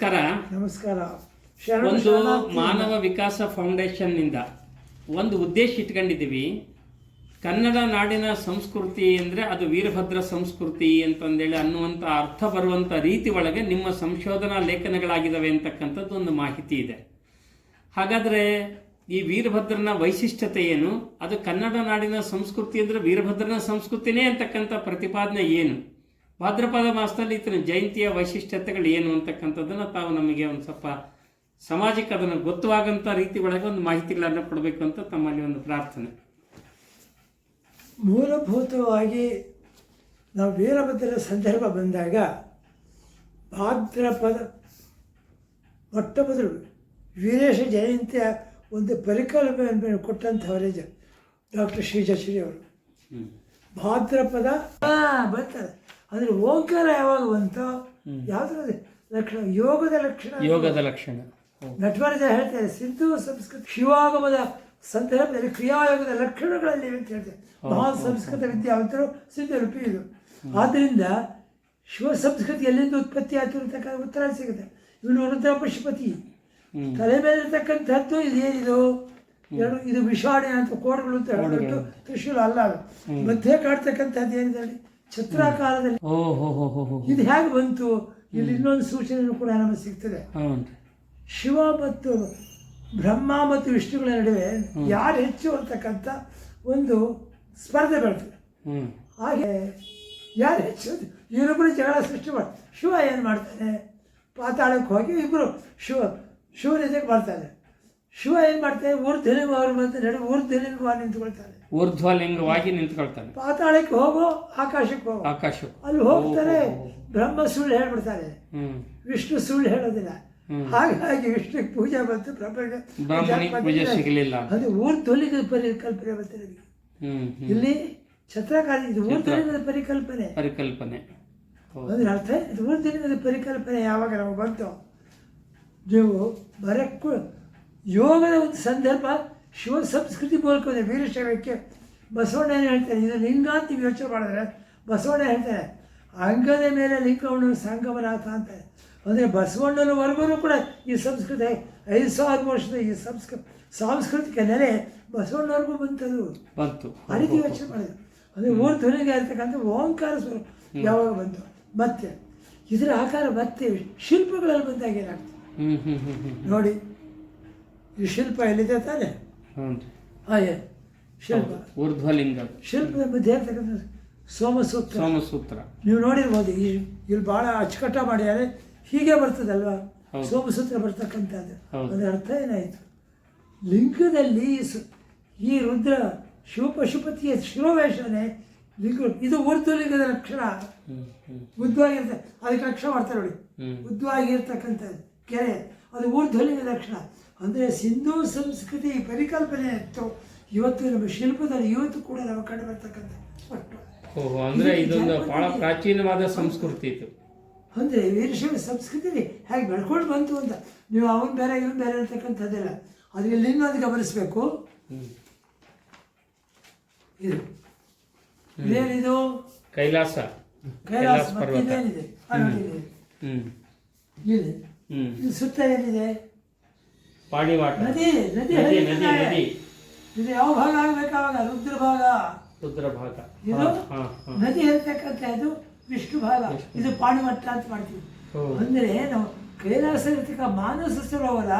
ನಮಸ್ಕಾರ. ನಮಸ್ಕಾರ. ಒಂದು ಮಾನವ ವಿಕಾಸ ಫೌಂಡೇಶನ್ನಿಂದ ಒಂದು ಉದ್ದೇಶ ಇಟ್ಕೊಂಡಿದ್ದೀವಿ. ಕನ್ನಡ ನಾಡಿನ ಸಂಸ್ಕೃತಿ ಅಂದರೆ ಅದು ವೀರಭದ್ರ ಸಂಸ್ಕೃತಿ ಅಂತಂದೇಳಿ ಅನ್ನುವಂಥ ಅರ್ಥ ಬರುವಂಥ ರೀತಿ ಒಳಗೆ ನಿಮ್ಮ ಸಂಶೋಧನಾ ಲೇಖನಗಳಾಗಿದ್ದಾವೆ ಅಂತಕ್ಕಂಥದ್ದು ಒಂದು ಮಾಹಿತಿ ಇದೆ. ಹಾಗಾದರೆ ಈ ವೀರಭದ್ರನ ವೈಶಿಷ್ಟ್ಯತೆ ಏನು? ಅದು ಕನ್ನಡ ನಾಡಿನ ಸಂಸ್ಕೃತಿ ಅಂದರೆ ವೀರಭದ್ರನ ಸಂಸ್ಕೃತಿನೇ ಅಂತಕ್ಕಂಥ ಪ್ರತಿಪಾದನೆ ಏನು? ಭಾದ್ರಪದ ಮಾಸದಲ್ಲಿ ಈತನ ಜಯಂತಿಯ ವೈಶಿಷ್ಟ್ಯತೆಗಳು ಏನು ಅಂತಕ್ಕಂಥದ್ದನ್ನು ತಾವು ನಮಗೆ ಒಂದು ಸ್ವಲ್ಪ ಸಮಾಜಕ್ಕೆ ಅದನ್ನು ಗೊತ್ತುವಾಗಂಥ ರೀತಿ ಒಳಗೆ ಒಂದು ಮಾಹಿತಿಗಳನ್ನು ಕೊಡಬೇಕು ಅಂತ ತಮ್ಮಲ್ಲಿ ಒಂದು ಪ್ರಾರ್ಥನೆ. ಮೂಲಭೂತವಾಗಿ ನಾವು ವೀರಭದ್ರ ಸಂದರ್ಭ ಬಂದಾಗ ಭಾದ್ರಪದ ಮೊಟ್ಟ ಮೊದಲು ವೀರೇಶ ಜಯಂತಿಯ ಒಂದು ಪರಿಕಲ್ಪನೆಯನ್ನು ಕೊಟ್ಟಂಥವರೇ ಡಾಕ್ಟರ್ ಶ್ರೀಜಶ್ರೀ ಅವರು. ಭಾದ್ರಪದ ಬರ್ತಾರೆ ಅಂದರೆ ಓಂಕಾರ ಯಾವಾಗ ಬಂತೋ ಯಾವುದ್ರ ಲಕ್ಷಣ ಯೋಗದ ಲಕ್ಷಣ ಯೋಗದ ಲಕ್ಷಣ. ನಟವರ್ಜ ಹೇಳ್ತಾರೆ ಸಿಂಧು ಸಂಸ್ಕೃತ ಶಿವಾಗಮದ ಸಂದರ್ಭದಲ್ಲಿ ಕ್ರಿಯಾಯೋಗದ ಲಕ್ಷಣಗಳಲ್ಲಿ ಅಂತ ಹೇಳ್ತಾರೆ. ಮಹಾನ್ ಸಂಸ್ಕೃತ ವಿದ್ಯಾವಂತರು ಸಿಂಧು ರೂಪಿ ಇದು. ಆದ್ದರಿಂದ ಶಿವ ಸಂಸ್ಕೃತಿ ಎಲ್ಲಿಂದ ಉತ್ಪತ್ತಿ ಆಯ್ತು ಅಂತಕ್ಕಂಥ ಉತ್ತರ ಸಿಗುತ್ತೆ. ಇವನು ರುದ್ರ ಪಶುಪತಿ. ತಲೆ ಮೇಲೆ ಇರ್ತಕ್ಕಂಥದ್ದು ಇದೇನಿದು ಎರಡು ಇದು ವಿಷಾಣೆ ಅಂತ ಕೋಡ್ಗಳು ಅಂತ ಹೇಳ್ಬಿಟ್ಟು ತ್ರಿಶೂಲ ಅಲ್ಲ ಅದು. ಮಧ್ಯೆ ಕಾಡ್ತಕ್ಕಂಥದ್ದು ಏನಿದೆ ಹೇಳಿ ಛತ್ರಾಕಾರದಲ್ಲಿ ಓ ಹೋ ಹೋ ಹೋ ಹೋ ಇದು ಹೇಗೆ ಬಂತು? ಇಲ್ಲಿ ಇನ್ನೊಂದು ಸೂಚನೆಯೂ ಕೂಡ ನಮಗೆ ಸಿಗ್ತದೆ. ಶಿವ ಮತ್ತು ಬ್ರಹ್ಮ ಮತ್ತು ವಿಷ್ಣುಗಳ ನಡುವೆ ಯಾರು ಹೆಚ್ಚು ಅಂತಕ್ಕಂಥ ಒಂದು ಸ್ಪರ್ಧೆ ಬರ್ತದೆ. ಹಾಗೆ ಯಾರು ಹೆಚ್ಚು ಇವರೊಬ್ಬರು ಜಗಳ ಸೃಷ್ಟಿ ಮಾಡಿ ಶಿವ ಏನು ಮಾಡ್ತಾನೆ? ಪಾತಾಳಕ್ಕೆ ಹೋಗಿ ಇಬ್ಬರು ಶಿವ ಶಿವನ ಬರ್ತಾನೆ ಶಿವ ಏನು ಮಾಡ್ತಾನೆ? ಊರ್ಧ್ವಲಿಂಗ ಅವ್ರ ಮತ್ತೆ ನಡುವೆ ಊರ್ಧ್ವಲಿಂಗವಾಗಿ ನಿಂತ್ಕೊಳ್ತಾನೆ ಊರ್ಧ್ವಲಿಂಗವಾಗಿ ನಿಂತ್ಕೊಳ್ತಾನೆ. ಪಾತಾಳಕ್ಕೆ ಹೋಗೋ ಆಕಾಶಕ್ಕೆ ಹೋಗೋ. ಆಕಾಶ ಅಲ್ಲಿ ಹೋಗ್ತಾರೆ ಬ್ರಹ್ಮ ಸುಳ್ಳು ಹೇಳ್ಬಿಡ್ತಾರೆ. ವಿಷ್ಣು ಸುಳ್ಳು ಹೇಳೋದಿಲ್ಲ. ಹಾಗಾಗಿ ವಿಷ್ಣುಗೆ ಪೂಜೆ ಬಂತು ಬ್ರಹ್ಮನಿಗೆ ಪೂಜೆ ಸಿಗಲಿಲ್ಲ. ಅದು ಊರ್ಧ್ವಲಿಂಗದ ಪರಿಕಲ್ಪನೆ ಬರ್ತಾರೆ ಇಲ್ಲಿ ಛತ್ರಕಾರಿ ಇದು ಊರ್ಧ್ವಲಿಂಗದ ಪರಿಕಲ್ಪನೆ. ಪರಿಕಲ್ಪನೆ. ಅದ್ರ ಅರ್ಥ ಇದು ಊರ್ಧ್ವಲಿಂಗದ ಪರಿಕಲ್ಪನೆ ಯಾವಾಗ ನಾವು ಬಂತು? ನೀವು ಬರಕ್ಕೂ ಯೋಗದ ಒಂದು ಸಂದರ್ಭ ಶಿವ ಸಂಸ್ಕೃತಿ ಮೂಲಕ ಒಂದು ವೀರಶೈವಕ್ಕೆ ಬಸವಣ್ಣ ಏನು ಹೇಳ್ತಾರೆ? ಇದು ಲಿಂಗ ಅಂತ ನೀವು ಯೋಚನೆ ಮಾಡಿದ್ರೆ ಬಸವಣ್ಣ ಹೇಳ್ತಾರೆ ಅಂಗದ ಮೇಲೆ ಲಿಂಗವನ್ನು ಸಂಗಮನಾಥ ಅಂತ. ಅಂದರೆ ಬಸವಣ್ಣನವರೆಗೂ ಕೂಡ ಈ ಸಂಸ್ಕೃತಿ ಐದು ಸಾವಿರ ವರ್ಷದ ಈ ಸಂಸ್ಕೃ ಸಾಂಸ್ಕೃತಿಕ ನೆಲೆ ಬಸವಣ್ಣವ್ರಿಗೂ ಬಂತದು. ಬಂತು. ಆ ರೀತಿ ಯೋಚನೆ ಮಾಡಿದ್ರು. ಅಂದರೆ ಮೂರು ಧ್ವನಿಗೆ ಇರ್ತಕ್ಕಂಥ ಓಂಕಾರ ಸ್ವರ ಯಾವಾಗ ಬಂತು? ಮತ್ತೆ ಇದರ ಆಕಾರ ಮತ್ತೆ ಶಿಲ್ಪಗಳಲ್ಲಿ ಬಂದಾಗ ಏನಾಗ್ತದೆ? ನೋಡಿ ಈ ಶಿಲ್ಪ ಎಲ್ಲಿದೆ ತಾನೆ? ಹಾಗೆ ಶಿಲ್ಪ. ಊರ್ಧ್ವಲಿಂಗ. ಶಿಲ್ಪದ ಮಧ್ಯೆ ಇರ್ತಕ್ಕಂಥ ಸೋಮಸೂತ್ರ. ಸೋಮಸೂತ್ರ. ನೀವು ನೋಡಿರ್ಬೋದು ಈ ಇಲ್ಲಿ ಭಾಳ ಅಚ್ಚುಕಟ್ಟ ಮಾಡಿದ್ದಾರೆ. ಹೀಗೆ ಬರ್ತದಲ್ವಾ. ಸೋಮಸೂತ್ರ ಬರ್ತಕ್ಕಂಥದ್ದು. ಅದರ ಅರ್ಥ ಏನಾಯಿತು? ಲಿಂಗದಲ್ಲಿ ಈ ರುದ್ರ ಶಿವಪಶುಪತಿಯ ಶಿವವೇಷನೆ ಲಿಂಗ ಇದು ಊರ್ಧ್ವಲಿಂಗದ ಲಕ್ಷಣ. ಉದ್ದವಾಗಿರ್ತ ಅದಕ್ಕೆ ಲಕ್ಷಣ ಮಾಡ್ತಾರೆ ನೋಡಿ. ಉದ್ವಾಗಿರ್ತಕ್ಕಂಥದ್ದು. ಉದ್ದವಾಗಿರ್ತಕ್ಕಂಥದ್ದು ಕೆರೆ ಅದು ಊರ್ಧ್ವಲಿಂಗದ ಲಕ್ಷಣ. ಅಂದರೆ ಸಿಂಧೂ ಸಂಸ್ಕೃತಿ ಪರಿಕಲ್ಪನೆ ಇತ್ತು. ಇವತ್ತು ನಮ್ಮ ಶಿಲ್ಪದಲ್ಲಿ ಇವತ್ತು ಕೂಡ ನಾವು ಕಂಡು ಬರ್ತಕ್ಕಂಥ ಓಹೋ ಅಂದ್ರೆ ಇದೊಂದು ಬಹಳ ಪ್ರಾಚೀನವಾದ ಸಂಸ್ಕೃತಿ ಇತ್ತು ಅಂದರೆ ವೀರಶೈವ ಸಂಸ್ಕೃತಿ ಹೇಗೆ ಬೆಳ್ಕೊಂಡು ಬಂತು ಅಂತ. ನೀವು ಅವನು ಬೇರೆ ಇವನು ಬೇರೆ ಅಂತಕ್ಕಂಥದ್ದಿಲ್ಲ. ಅದು ಇಲ್ಲಿ ಇನ್ನೊಂದು ಗಮನಿಸಬೇಕು. ಇದು. ಇದೇನಿದು? ಕೈಲಾಸ. ಕೈಲಾಸ ಇಲ್ಲಿ. ಹ್ಮ್. ಇದು ಸುತ್ತ ಏನಿದೆ? ಪಾಣಿವಾಟ ನದಿ ನದಿ ನದಿ ನದಿ ನದಿ. ಇದು ಯಾವ ಭಾಗ ಆಗಬೇಕಾವಾಗ? ರುದ್ರ ಭಾಗ. ರುದ್ರ ಭಾಗ. ಇದು. ನದಿ ಹರಿತಕ್ಕಂಥ ಇದು ವಿಷ್ಣು ಭಾಗ. ಇದು ಪಾಣಿಮಟ್ಟ ಅಂತ ಮಾಡ್ತೀವಿ. ಅಂದ್ರೆ ಅಂದರೆ ನಾವು ಕೈಲಾಸ ಇರ್ತಕ್ಕ ಮಾನಸ ಸರೋವರ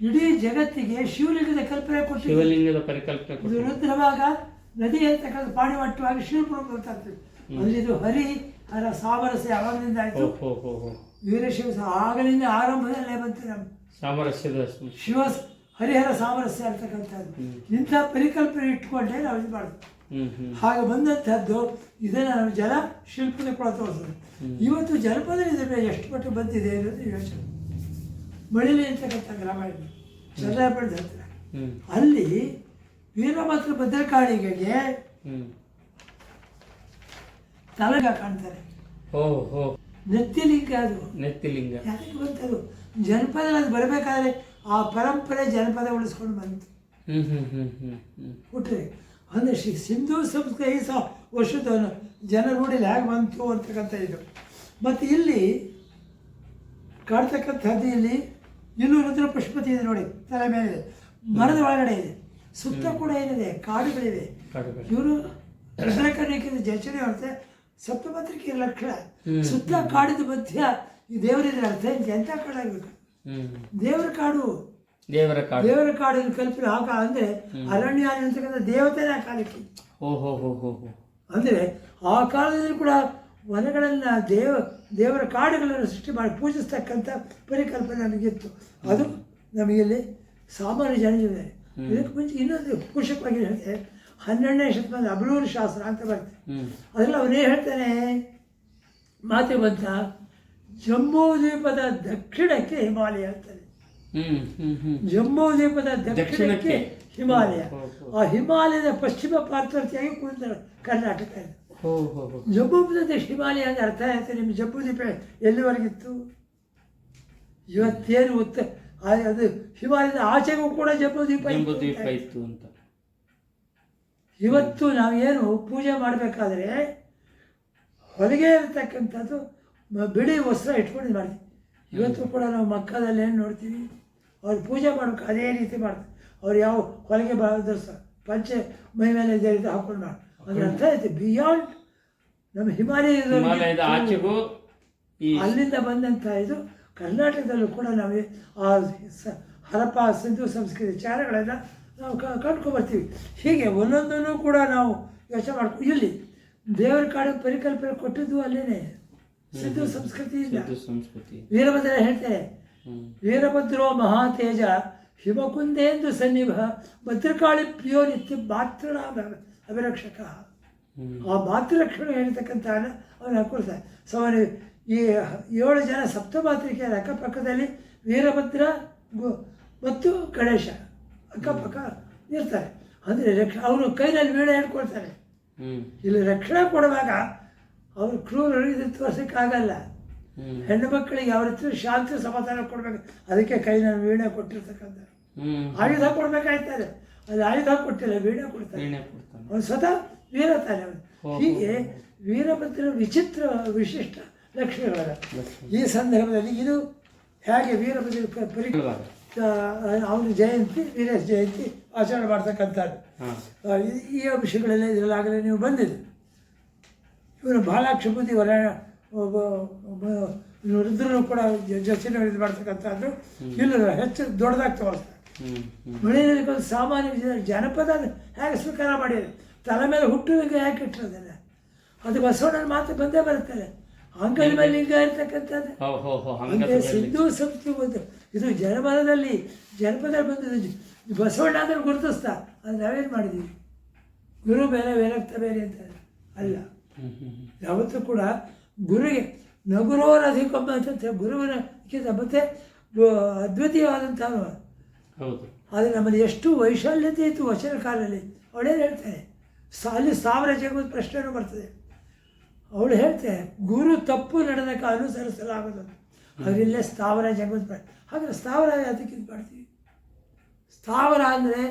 ಇಡೀ ಜಗತ್ತಿಗೆ ಶಿವಲಿಂಗದ ಕಲ್ಪನೆ ಕೊಟ್ಟು ಶಿವಲಿಂಗದ ಪರಿಕಲ್ಪನೆ ಇದು ರುದ್ರ ಭಾಗ. ನದಿ ಇರ್ತಕ್ಕಂಥ ಪಾಣಿಮಟ್ಟವಾಗಿ ಶಿವಪುರ ಗೊತ್ತಾಗ್ತದೆ ಅಲ್ಲಿ ಇದು ಹರಿ ಅದರ ಸಾಮರಸ್ಯ ಯಾವಾಗಲಿಂದ ಆಯ್ತು. ವೀರಶಿವ ಆಗಲಿಂದ ಆರಂಭದಲ್ಲೇ ಬಂತು ನಮ್ಮ ಸಾಮರಸ್ಯದ ಶಿವ ಹರಿಹರ ಸಾಮರಸ್ಯ ಅಂತಕ್ಕಂಥದ್ದು ಇಂಥ ಪರಿಕಲ್ಪನೆ ಇಟ್ಕೊಂಡೇ ನಾವು ಇದು ಮಾಡೋದು ಹಾಗೆ ಬಂದಂಥದ್ದು ಇದನ್ನು ನಾವು ಜನ ಶಿಲ್ಪದ ಕೂಡ ತೋರಿಸೋದು ಇವತ್ತು ಜನಪದ ಇದರ ಎಷ್ಟು ಮಟ್ಟಿಗೆ ಬಂದಿದೆ ಅನ್ನೋದು ಯೋಚನೆ. ಮಳಿಲಿ ಅಂತಕ್ಕಂಥ ಗ್ರಾಮ ಇದೆ ಚಂದ್ರಾಪುರದ ಹತ್ರ. ಅಲ್ಲಿ ವೀರಭದ್ರ ಭದ್ರಕಾಳಿಗೆಗೆ ಹ್ಮ್. ತಲಗ ಕಾಣ್ತಾರೆ. ನೆತ್ತಿಲಿಂಗ ಅದು. ನೆತ್ತಿಲಿಂಗ. ಯಾಕೆ ಬಂತದು? ಜನಪದ ಅದು ಬರಬೇಕಾದ್ರೆ ಆ ಪರಂಪರೆ ಜನಪದ ಉಳಿಸ್ಕೊಂಡು ಬಂತು. ಹುಟ್ಟರೆ ಅಂದರೆ ಶ್ರೀ ಸಿಂಧೂ ಸಂಸ್ಕೃತಿ ಸಹ ವರ್ಷದ ಜನ ರೂಢಿಲಿ ಹೇಗೆ ಬಂತು ಅಂತಕ್ಕಂಥ ಇದು. ಮತ್ತು ಇಲ್ಲಿ ಕಾಡ್ತಕ್ಕಂಥದ್ದು ಇಲ್ಲಿ ಇನ್ನೂ ರುದ್ರ ಪುಷ್ಪತಿ ಇದೆ ನೋಡಿ ತಲೆ ಮೇಲೆ ಇದೆ ಮರದ ಒಳಗಡೆ ಇದೆ. ಸುತ್ತ ಕೂಡ ಏನಿದೆ? ಕಾಡುಗಳಿವೆ. ಕಾಡುಗಳು. ಇವರು ರುದ್ರಕರ್ಣಿಕಿಂತ ಜಚನೆ ಹೊರತೆ ಸಪ್ತಮಾತ್ರಿಕೆ ಲಕ್ಷಣ. ಸುತ್ತ ಕಾಡಿದ ಮಧ್ಯ ಈ ದೇವರಿದ್ರೆ ಅರ್ಥ ಎಂತ ಎಂಥ ಕಾಡಾಗಬೇಕು ದೇವರ ಕಾಡು. ದೇವರ ಕಾಡು. ದೇವರ ಕಾಡಿನ ಕಲ್ಪನೆ ಆಗ ಅಂದ್ರೆ ಅರಣ್ಯ ಅಂತಕ್ಕಂಥ ದೇವತೆನೇ ಆ ಕಾಲಕ್ಕೆ. ಓಹೋ ಹೋ ಅಂದರೆ ಆ ಕಾಲದಲ್ಲಿ ಕೂಡ ವನಗಳನ್ನ ದೇವ ದೇವರ ಕಾಡುಗಳನ್ನು ಸೃಷ್ಟಿ ಮಾಡಿ ಪೂಜಿಸ್ತಕ್ಕಂಥ ಪರಿಕಲ್ಪನೆ ನಮಗಿತ್ತು ಅದು ನಮಗಿಲ್ಲಿ ಸಾಮಾನ್ಯ ಜನ ಇದಕ್ಕೆ ಮುಂಚೆ ಇನ್ನೊಂದು ಪೋಷಕವಾಗಿ ಹೇಳ್ತೆ ಹನ್ನೆರಡನೇ ಶತಮಾನ ಅಬ್ರೂರ್ ಶಾಸ್ತ್ರ ಅಂತ ಬರ್ತದೆ ಹ್ಮ್. ಅದರಲ್ಲಿ ಅವನೇ ಹೇಳ್ತಾನೆ? ಮಾತೆ ಬಂತ ಜಮ್ಮು ದ್ವೀಪದ ದಕ್ಷಿಣಕ್ಕೆ ಹಿಮಾಲಯ ಅಂತಾನೆ. ಜಂಬೂ ಜಮ್ಮು ದ್ವೀಪದ ದಕ್ಷಿಣಕ್ಕೆ. ಹಿಮಾಲಯ. ಆ ಹಿಮಾಲಯದ ಪಶ್ಚಿಮ ಪಾರ್ಶ್ವರ್ತಿಯಾಗಿ ಕುಳಿತ ಕರ್ನಾಟಕ ಜಂಬೂ ಜಮ್ಮು ಪ್ರದೇಶ ಹಿಮಾಲಯ ಅಂತ ಅರ್ಥ ಆಯ್ತು ನಿಮ್ಮ ಜಮ್ಮು ದ್ವೀಪ ಎಲ್ಲಿವರೆಗಿತ್ತು? ಇವತ್ತೇನು ಉತ್ತ ಅದು ಹಿಮಾಲಯದ ಆಚೆಗೂ ಕೂಡ ಜಮ್ಮು ದ್ವೀಪ ಜಂಬೂ ಇತ್ತು ಅಂತ. ಇತ್ತು ನಾವು ಇವತ್ತು ನಾವೇನು ಪೂಜೆ ಮಾಡಬೇಕಾದ್ರೆ ಹೊಲಿಗೆ ಇರತಕ್ಕಂಥದ್ದು ಬಿಳಿ ವಸ್ತ್ರ ಇಟ್ಕೊಂಡು ಮಾಡ್ತೀವಿ. ಇವತ್ತು ಕೂಡ ನಾವು ಮಕ್ಕಳಲ್ಲಿ ಏನು ನೋಡ್ತೀವಿ ಅವ್ರು ಪೂಜೆ ಮಾಡಬೇಕು ಅದೇ ರೀತಿ ಮಾಡ್ತಾರೆ. ಅವ್ರು ಯಾವ ಹೊಲಿಗೆ ಧರಿಸ ಪಂಚೆ ಮೈ ಮೇಲೆ ಇದೇ ರೀತಿ ಹಾಕೊಂಡು ಮಾಡಿ ಅಂದ್ರೆ ಅರ್ಥ ಐತೆ. ಬಿಯಾಂಡ್ ನಮ್ಮ ಹಿಮಾಲಯದ ಅಲ್ಲಿಂದ ಬಂದಂಥ ಇದು ಕರ್ನಾಟಕದಲ್ಲೂ ಕೂಡ ನಾವು ಆ ಹರಪ್ಪ ಸಿಂಧು ಸಂಸ್ಕೃತಿ ಚಾರಗಳನ್ನು ನಾವು ಕ ಕಂಡ್ಕೊಂಬರ್ತೀವಿ ಹೀಗೆ ಒಂದೊಂದನ್ನು ಕೂಡ ನಾವು ಯೋಚನೆ ಮಾಡ್ಕೊ ಇಲ್ಲಿ ದೇವರ ಕಾಡು ಪರಿಕಲ್ಪನೆ ಕೊಟ್ಟಿದ್ದು ಅಲ್ಲೇನೆ. ಸಿದ್ದು ಸಂಸ್ಕೃತಿ ಸಂಸ್ಕೃತಿ. ವೀರಭದ್ರ ಹೇಳ್ತಾರೆ ಹ್ಮ್. ವೀರಭದ್ರೋ ಮಹಾತೇಜ ಹಿಮಕುಂದೇಂದು ಸನ್ನಿಭ ಭದ್ರಕಾಳಿ ಪ್ರಿಯೋ ನಿತ್ಯ ಮಾತೃಣ ಅಭಿರಕ್ಷಕ. ಆ ಮಾತೃರಕ್ಷಣೆ ಹೇಳ್ತಕ್ಕಂಥ ಅವನು ಹಾಕೊಳ್ತಾರೆ. ಸೊ ಅವನು ಈ ಏಳು ಜನ ಸಪ್ತಮಾತೃಕೆಯರ ಅಕ್ಕಪಕ್ಕದಲ್ಲಿ ವೀರಭದ್ರ ಗು- ಮತ್ತು ಗಣೇಶ. ಅಕ್ಕಪಕ್ಕ ಇರ್ತಾರೆ. ಅಂದರೆ ರಕ್ಷ ಅವರು ಕೈನಲ್ಲಿ ವೀಣೆ ಹೇಳ್ಕೊಳ್ತಾರೆ ಇಲ್ಲಿ ರಕ್ಷಣೆ ಕೊಡುವಾಗ ಅವರು ಕ್ರೂರರು ಇದು ತೋರ್ಸೋಕ್ಕಾಗಲ್ಲ ಹೆಣ್ಣು ಮಕ್ಕಳಿಗೆ ಅವ್ರ ಹತ್ರ ಶಾಂತಿ ಸಮಾಧಾನ ಕೊಡಬೇಕು. ಅದಕ್ಕೆ ಕೈನಲ್ಲಿ ವೀಣೆ ಕೊಟ್ಟಿರ್ತಕ್ಕಂಥ ಆಯುಧ ಕೊಡ್ಬೇಕಾಯ್ತಾರೆ ಅದು ಆಯುಧ ಕೊಟ್ಟಿಲ್ಲ ವೀಣೆ ಕೊಡ್ತಾರೆ. ಅವ್ನು ಸ್ವತಃ ವೀರ ತಾನೆ ಅವನು ಹೀಗೆ ವೀರಭದ್ರ ವಿಚಿತ್ರ ವಿಶಿಷ್ಟ ಲಕ್ಷಣಗಳ. ಈ ಸಂದರ್ಭದಲ್ಲಿ ಇದು ಹೇಗೆ ವೀರಭದ್ರ ಪರಿ. ಅವನ ಜಯಂತಿ ವೀರೇಶ್ ಜಯಂತಿ ಆಚರಣೆ ಮಾಡ್ತಕ್ಕಂಥದ್ದು. ಈ- ಅಂಶಗಳೆಲ್ಲ ಇದರಲ್ಲಾಗಲೇ ನೀವು ಬಂದಿದೆ ಇವನು ಭಾಳ ಬುದ್ಧಿ ಹೊರ ರುದ್ರನು ಕೂಡ ಜ- ಜೊತೆನೆ ಇದು ಮಾಡ್ತಕ್ಕಂಥದ್ದು. ಇಲ್ಲ ಹೆಚ್ಚು ದೊಡ್ಡದಾಗಿ ಮಳೆಯಲ್ಲಿ ಒಂದು ಸಾಮಾನ್ಯ ವಿಷಯ ಜನಪದ ಹೇಗೆ ಸ್ವೀಕಾರ ಮಾಡಿದೆ ತಲೆ ಮೇಲೆ ಹುಟ್ಟುವಿಕೆ ಯಾಕೆ ಇಟ್ಟಿರೋದಿಲ್ಲ? ಅದು ಬಸವಣ್ಣನ ಮಾತು ಬಂದೇ ಬರುತ್ತಾರೆ ಅಂಕಲ್ ಮೇಲೆ ಲಿಂಗ ಇರ್ತಕ್ಕಂಥದ್ದು. ಸಿಂಧು ಸಂಸ್ಕೃತಿ ಬಂದು ಇದು ಜನಪದದಲ್ಲಿ ಜನಪದ ಬಂದಿದ್ದು ಬಸವಣ್ಣ ಅಂದ್ರೆ ಗುರುತಿಸ್ತಾ ಅದು ನಾವೇನು ಮಾಡಿದ್ದೀವಿ ಗುರು ಬೇರೆ ವೇರಕ್ತ ಬೇರೆ ಅಂತ ಅಲ್ಲ. ಯಾವತ್ತೂ ಕೂಡ ಗುರುಗೆ ನಗುರೋರ ಅಧಿಕಮ್ಮ ಅಂತ ಗುರುವಿನ ಮತ್ತೆ ಅದ್ವಿತೀಯವಾದಂಥ ಹೌದು. ಆದರೆ ನಮ್ಮಲ್ಲಿ ಎಷ್ಟು ವೈಶಾಲ್ಯತೆ ಇತ್ತು ವಚನ ಕಾಲದಲ್ಲಿ ಅವಳೇನು ಹೇಳ್ತಾರೆ ಅಲ್ಲಿ ಸಾವಿರ ಜಗದ ಪ್ರಶ್ನೆನೂ ಬರ್ತದೆ. ಅವಳು ಹೇಳ್ತಾರೆ ಗುರು ತಪ್ಪು ನಡೆದಕ್ಕೆ ಅನುಸರಿಸಲಾಗದು ಅವರಿಲ್ಲೇ ಸ್ಥಾವರ ಜಗದ ಪ್ರ ಹಾಗೆ ಸ್ಥಾವರ ಅದಕ್ಕೆ ಇದು ಮಾಡ್ತೀವಿ? ಸ್ಥಾವರ ಅಂದರೆ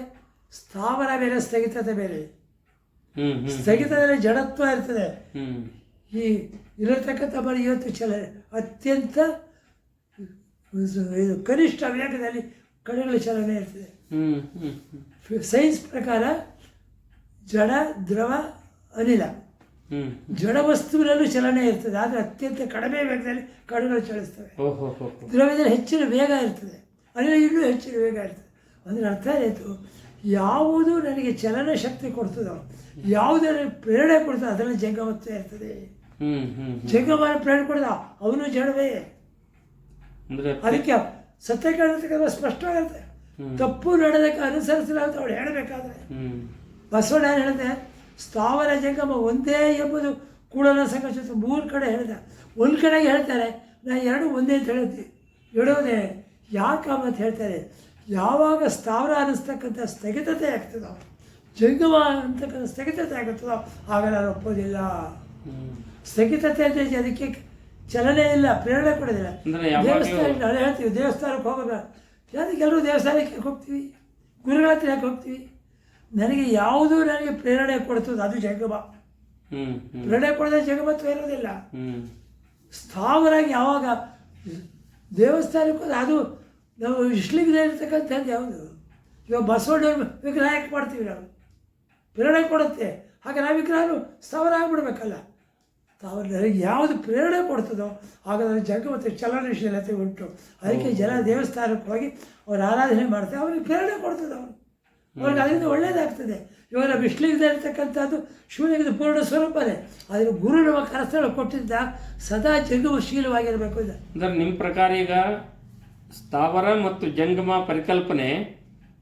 ಸ್ಥಾವರ ಬೇರೆ ಸ್ಥಗಿತತೆ ಬೇರೆ ಸ್ಥಗಿತದಲ್ಲಿ ಜಡತ್ವ ಇರ್ತದೆ. ಈ ಇರತಕ್ಕಂಥ ಬರೀ ಇವತ್ತು ಚಲ ಅತ್ಯಂತ ಇದು ಕನಿಷ್ಠ ವೇಗದಲ್ಲಿ ಕಣಗಳ ಚಲನೆ ಇರ್ತದೆ. ಸೈನ್ಸ್ ಪ್ರಕಾರ ಜಡ ದ್ರವ ಅನಿಲ. ಜಡ ವಸ್ತುವಿನಲ್ಲೂ ಚಲನೆ ಇರ್ತದೆ. ಆದರೆ ಅತ್ಯಂತ ಕಡಿಮೆ ವೇಗದಲ್ಲಿ ಕಣಗಳು ಚಲಿಸ್ತವೆ. ದ್ರವ್ಯದಲ್ಲಿ ಹೆಚ್ಚಿನ ವೇಗ ಇರ್ತದೆ. ಅನಿಲ ಇನ್ನೂ ಹೆಚ್ಚಿನ ವೇಗ ಇರ್ತದೆ. ಅಂದರೆ ಅರ್ಥ ಏನಾಯಿತು ಯಾವುದು ನನಗೆ ಚಲನ ಶಕ್ತಿ ಕೊಡ್ತದೆ ಯಾವುದರ ಪ್ರೇರಣೆ ಕೊಡ್ತದೆ ಅದರಲ್ಲಿ ಜಂಗಮತ್ವ ಇರ್ತದೆ. ಜಂಗಮನ ಪ್ರೇರಣೆ ಕೊಡ್ದ ಅವನು ಜಡವೇ. ಅದಕ್ಕೆ ಸತ್ಯ ಕಾಣತಕ್ಕಂಥ ಸ್ಪಷ್ಟವಾಗಿರುತ್ತೆ. ತಪ್ಪು ನಡೆದಕ್ಕೆ ಅನುಸರಿಸಿಲ್ಲ ಅಂತ ಅವಳು ಹೇಳಬೇಕಾದ್ರೆ. ಬಸವಣ್ಣ ಹೇಳಿದೆ? ಸ್ಥಾವರ ಜಂಗಮ ಒಂದೇ ಎಂಬುದು ಕೂಡಲ ಸಂಘ ಮೂರು ಕಡೆ ಹೇಳಿದ. ಒಂದು ಕಡೆಗೆ ಹೇಳ್ತಾರೆ ನಾನು ಎರಡು ಒಂದೇ ಅಂತ ಹೇಳ್ತೀನಿ ಹೇಳೋದೇ ಯಾಕಮ್ಮ ಅಂತ ಹೇಳ್ತಾರೆ? ಯಾವಾಗ ಸ್ಥಾವರ ಅನ್ನಿಸ್ತಕ್ಕಂಥ ಸ್ಥಗಿತತೆ ಆಗ್ತದೋ ಜಂಗಮ ಅಂತಕ್ಕಂಥ ಸ್ಥಗಿತತೆ ಆಗುತ್ತದೋ ಆಗ ನಾನು ಒಪ್ಪೋದಿಲ್ಲ. ಸ್ಥಗಿತತೆ ಅಂದರೆ ಅದಕ್ಕೆ ಚಲನೆ ಇಲ್ಲ ಪ್ರೇರಣೆ ಕೊಡೋದಿಲ್ಲ. ದೇವಸ್ಥಾನ ನಾನು ಹೇಳ್ತೀವಿ ದೇವಸ್ಥಾನಕ್ಕೆ ಹೋಗೋದ ಯಾರಿಗೆ ಎಲ್ಲರೂ ದೇವಸ್ಥಾನಕ್ಕೆ ಹೋಗ್ತೀವಿ ಗುರುಗಳ ಹತ್ರ ಯಾಕೆ ಹೋಗ್ತೀವಿ? ನನಗೆ ಯಾವುದು ನನಗೆ ಪ್ರೇರಣೆ ಕೊಡ್ತದೆ ಅದು ಹ್ಮ್ ಪ್ರೇರಣೆ ಕೊಡದೆ ಜಗಮತ್ವ ಇರೋದಿಲ್ಲ ಸ್ಥಾವರಾಗಿ ಯಾವಾಗ ದೇವಸ್ಥಾನಕ್ಕೆ ಅದು ನಾವು ಇಷ್ಟಲಿಂಗದಲ್ಲಿ ಇರ್ತಕ್ಕಂಥದ್ದು ಯಾವುದು? ಇವಾಗ ಬಸವಣ್ಣವ್ರ ವಿಗ್ರಹ ಯಾಕೆ ಮಾಡ್ತೀವಿ ನಾವು. ಪ್ರೇರಣೆ ಕೊಡುತ್ತೆ. ಹಾಗೆ ನಾವು ವಿಗ್ರಹನು ಸ್ಥಾವರ ಆಗಿಬಿಡ್ಬೇಕಲ್ಲ ತಾವು ನನಗೆ ಯಾವುದು ಪ್ರೇರಣೆ ಕೊಡ್ತದೋ ಆಗ ನನಗೆ ಜಗ ಮತ್ತು ಚಲನಶೀಲತೆ ಉಂಟು. ಅದಕ್ಕೆ ಜನ ದೇವಸ್ಥಾನಕ್ಕೆ ಹೋಗಿ ಅವ್ರು ಆರಾಧನೆ ಮಾಡ್ತಾರೆ. ಅವ್ರಿಗೆ ಪ್ರೇರಣೆ ಕೊಡ್ತದೆ ಅವನು ಅವ್ರಿಗೆ ಅದರಿಂದ ಒಳ್ಳೇದಾಗ್ತದೆ. ಇವಾಗ ಇರ್ತಕ್ಕಂಥದ್ದು ಶಿವಲಿಂಗದ ಪೂರ್ಣ ಸ್ವರೂಪನೇ. ಆದರೆ ಗುರು ನಮ್ಮ ಕರಸ್ಥಳ ಕೊಟ್ಟಿದ್ದ ಸದಾ ಜಂಗಮಶೀಲವಾಗಿರಬೇಕು ಇದು. ಅಂದ್ರೆ ನಿಮ್ಮ ಪ್ರಕಾರ ಈಗ ಸ್ಥಾವರ ಮತ್ತು ಜಂಗಮ ಪರಿಕಲ್ಪನೆ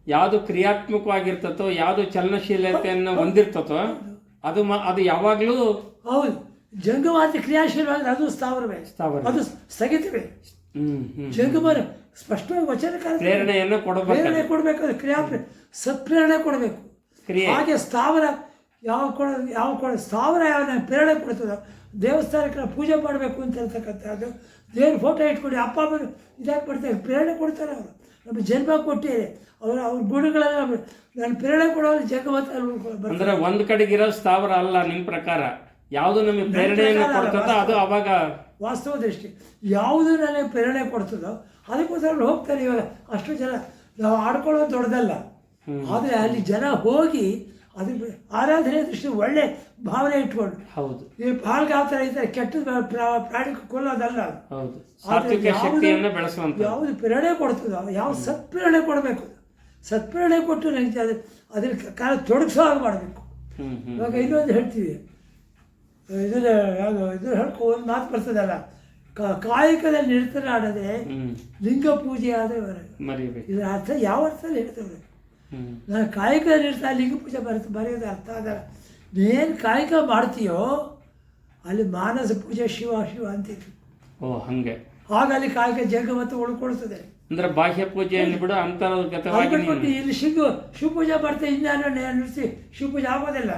ಯಾವುದು ಕ್ರಿಯಾತ್ಮಕವಾಗಿರ್ತತೋ ಯಾವುದು ಚಲನಶೀಲತೆಯನ್ನು ಹೊಂದಿರ್ತತೋ ಅದು ಮ ಅದು ಯಾವಾಗಲೂ ಹೌದು. ಜಂಗವಾದ ಕ್ರಿಯಾಶೀಲವಾಗಿ ಅದು ಸ್ಥಾವರವೇ. ಸ್ಥಾವರ. ಅದು ಸ್ಥಗಿತವೇ. ಜಂಗಮನ ಸ್ಪಷ್ಟವಾಗಿ ವಚನಕಾರ ಪ್ರೇರಣೆಯನ್ನು ಕೊಡಬೇಕು ಪ್ರೇರಣೆ ಕೊಡಬೇಕು ಕ್ರಿಯಾ ಸತ್ಪ್ರೇರಣೆ ಕೊಡಬೇಕು. ಹಾಗೆ ಸ್ಥಾವರ ಯಾವ ಕೊಡ ಯಾವ ಕೊಡ ಸ್ಥಾವರ ಯಾವ ಪ್ರೇರಣೆ ಕೊಡ್ತದ ದೇವಸ್ಥಾನಕ್ಕೆ ಪೂಜೆ ಮಾಡಬೇಕು ಅಂತ ಹೇಳ್ತಕ್ಕಂಥದ್ದು ದೇವ್ರ ಫೋಟೋ ಇಟ್ಕೊಂಡು ಅಪ್ಪ ಅಮ್ಮ ಇದಾಗಿ ಮಾಡ್ತಾರೆ ಪ್ರೇರಣೆ ಕೊಡ್ತಾರೆ ಅವರು. ನಮ್ಮ ಜನ್ಮ ಕೊಟ್ಟಿದೆ. ಅವರ ಅವ್ರ ಗುಣಗಳೆಲ್ಲ ನಾನು ಪ್ರೇರಣೆ ಕೊಡೋರು ಜಗಮತ ಅಂದರೆ ಒಂದು ಒಂದ್ ಕಡೆಗಿರೋ ಸ್ಥಾವರ ಅಲ್ಲ ನಿಮ್ಮ ಪ್ರಕಾರ? ಯಾವುದು ನಮಗೆ ಪ್ರೇರಣೆಯನ್ನು ಕೊಡ್ತದ ಅದು ಅವಾಗ ವಾಸ್ತವ ದೃಷ್ಟಿ ಯಾವುದು ನನಗೆ ಪ್ರೇರಣೆ ಕೊಡ್ತದೋ ಅದಕ್ಕೋಸ್ಕರ ಹೋಗ್ತಾರೆ ಇವಾಗ. ಅಷ್ಟು ಜನ ನಾವು ಆಡ್ಕೊಳ್ಳೋದು ದೊಡ್ಡದಲ್ಲ. ಆದರೆ ಅಲ್ಲಿ ಜನ ಹೋಗಿ ಅದು ಆರಾಧನೆ ದೃಷ್ಟಿ ಒಳ್ಳೆ ಭಾವನೆ ಇಟ್ಕೊಂಡು. ಹೌದು. ಈ ಪಾಲ್ಗೆ ಆ ಥರ ಇದ್ದಾರೆ ಕೆಟ್ಟ ಪ್ರಾ- ಪ್ರಾಣಿ ಕೊಲ್ಲೋದಲ್ಲ. ಹೌದು. ಯಾವುದು- ಪ್ರೇರಣೆ ಕೊಡ್ತದೋ ಯಾವ ಸತ್ಪ್ರೇರಣೆ ಕೊಡಬೇಕು. ಸತ್ಪ್ರೇರಣೆ ಕೊಟ್ಟು ನನಗೆ ಅದು ಅದ್ರ ಕಾಲ ತೊಡಗಿಸೋ ಹಾಗೆ ಮಾಡಬೇಕು. ಇವಾಗ ಇನ್ನೊಂದು ಹೇಳ್ತೀವಿ. ಇದನ್ನ ಯಾವುದು ಇದು ಹೇಳ್ಕೊ ಒಂದು ಮಾತು ಬರ್ತದಲ್ಲ ನಿರ್ತನ ಆಡದೆ ಲಿಂಗ ಪೂಜೆ ಆದರೆ ಮರಿಬೇಕು. ಇದರ ಅರ್ಥ ಯಾವ ಅರ್ಥದಲ್ಲಿ ಹೇಳ್ತೇವೆ. ಹ್ಮ್. ನಾನು ಕಾಯಕದಲ್ಲಿ ಇರ್ತಾ ಲಿಂಗ ಪೂಜೆ ಬರುತ್ತೆ ಬರೆಯೋದು ಅರ್ಥ ಅದಲ್ಲ ನೀನು ಕಾಯಕ ಮಾಡ್ತೀಯೋ ಅಲ್ಲಿ ಮಾನಸ ಪೂಜೆ ಶಿವ ಶಿವ ಅಂತೀವಿ ಓ ಹಂಗೆ. ಆಗ ಅಲ್ಲಿ ಕಾಯಕ ಜಗ ಮತ್ತು ಉಳ್ಕೊಳ್ತದೆ. ಅಂದ್ರೆ ಬಾಹ್ಯ ಪೂಜೆ ಬಿಡು ಅಂತರ್ಗತವಾಗಿ ಇಲ್ಲಿ ಶಿವ ಶಿವ ಪೂಜೆ ಮಾಡ್ತಾ ಇನ್ನೂ ನಿಲ್ಲಿಸಿ ಶಿವ ಪೂಜೆ ಆಗೋದಿಲ್ಲ.